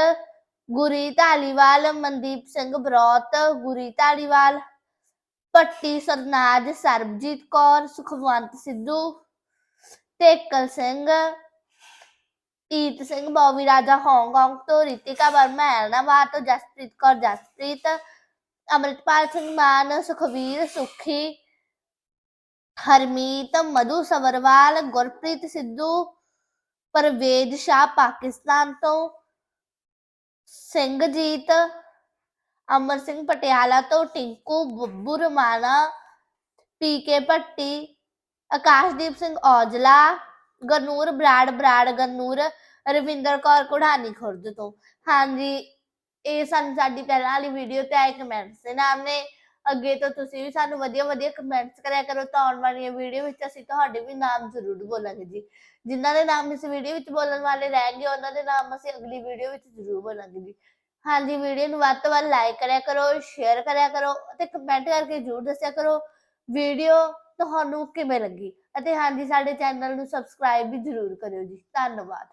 ਗੁਰੀ ਢਾਲੀਵਾਲ ਮਨਦੀਪ ਸਿੰਘ ਬਰੋਤ ਗੁਰੀ ਢਾਲੀਵਾਲ ਪੱਟੀ ਸਰਨਾਜ, ਸਰਬਜੀਤ ਕੌਰ, ਸੁਖਵੰਤ ਸਿੱਧੂ ਟੇਕਲ ਸਿੰਘ ਈਤ ਸਿੰਘ ਬੌਬੀ ਰਾਜਾ ਹਾਂਗਕਾਂਗ ਤੋਂ ਰਿਤਿਕਾ ਵਰਮਾ ਐਲਨਾਬਾਦ ਤੋਂ ਜਸਪ੍ਰੀਤ ਕੌਰ, ਜਸਪ੍ਰੀਤ, ਅਮਰਿਤਪਾਲ ਸਿੰਘ ਮਾਨ, ਸੁਖਵੀਰ ਸੁਖੀ, ਹਰਮੀਤ ਮਧੂ ਸਵਰਵਾਲ, ਗੁਰਪ੍ਰੀਤ ਸਿੱਧੂ, ਪਰਵੇਜ ਸ਼ਾਹ ਪਾਕਿਸਤਾਨ ਤੋਂ, ਸਿੰਘਜੀਤ, ਅਮਰ ਸਿੰਘ ਪਟਿਆਲਾ ਤੋਂ, ਟਿੰਕੂ ਬੱਬੂ ਰਮਾਣਾ ਪੀਕੇ ਭੱਟੀ, ਆਕਾਸ਼ਦੀਪ ਸਿੰਘ ਔਜਲਾ ਗਨੂਰ, ਬਰਾੜ ਬਰਾੜ ਗਨੂਰ, ਰਵਿੰਦਰ ਕੌਰ ਕੁੜਾਨੀ ਖੁਰਦ ਤੋਂ। ਹਾਂਜੀ, ਇਹ ਸਾਨੂੰ ਸਾਡੀ ਪਹਿਲਾਂ ਵਾਲੀ ਵੀਡੀਓ ਤੇ ਆਏ ਕਮੈਂਟਸ ਦੇ ਨਾਮ ਨੇ। ਅੱਗੇ ਤੋਂ ਤੁਸੀਂ ਵੀ ਸਾਨੂੰ ਵਧੀਆ ਵਧੀਆ ਕਮੈਂਟਸ ਕਰਿਆ ਕਰੋ ਤਾਂ ਆਉਣ ਵਾਲੀਆਂ ਵੀਡੀਓ ਵਿੱਚ ਅਸੀਂ ਤੁਹਾਡੇ ਵੀ ਨਾਮ ਜ਼ਰੂਰ ਬੋਲਾਂਗੇ ਜੀ। ਜਿਨ੍ਹਾਂ ਦੇ ਨਾਮ ਇਸ ਵੀਡੀਓ ਵਿੱਚ ਬੋਲਣ ਵਾਲੇ ਰਹਿਣਗੇ, ਉਹਨਾਂ ਦੇ ਨਾਮ ਅਸੀਂ ਅਗਲੀ ਵੀਡੀਓ ਵਿੱਚ ਜ਼ਰੂਰ ਬੋਲਾਂਗੇ ਜੀ। ਹਾਂਜੀ ਵੀਡੀਓ ਨੂੰ ਵੱਧ ਤੋਂ ਵੱਧ ਲਾਈਕ ਕਰਿਆ ਕਰੋ ਸ਼ੇਅਰ ਕਰਿਆ ਕਰੋ ਅਤੇ ਕਮੈਂਟ ਕਰਕੇ ਜ਼ਰੂਰ ਦੱਸਿਆ ਕਰੋ ਵੀਡੀਓ ਤੁਹਾਨੂੰ ਕਿਵੇਂ ਲੱਗੀ? ਅਤੇ ਹਾਂਜੀ ਸਾਡੇ ਚੈਨਲ ਨੂੰ ਸਬਸਕ੍ਰਾਈਬ ਵੀ ਜ਼ਰੂਰ ਕਰਿਓ ਜੀ। ਧੰਨਵਾਦ।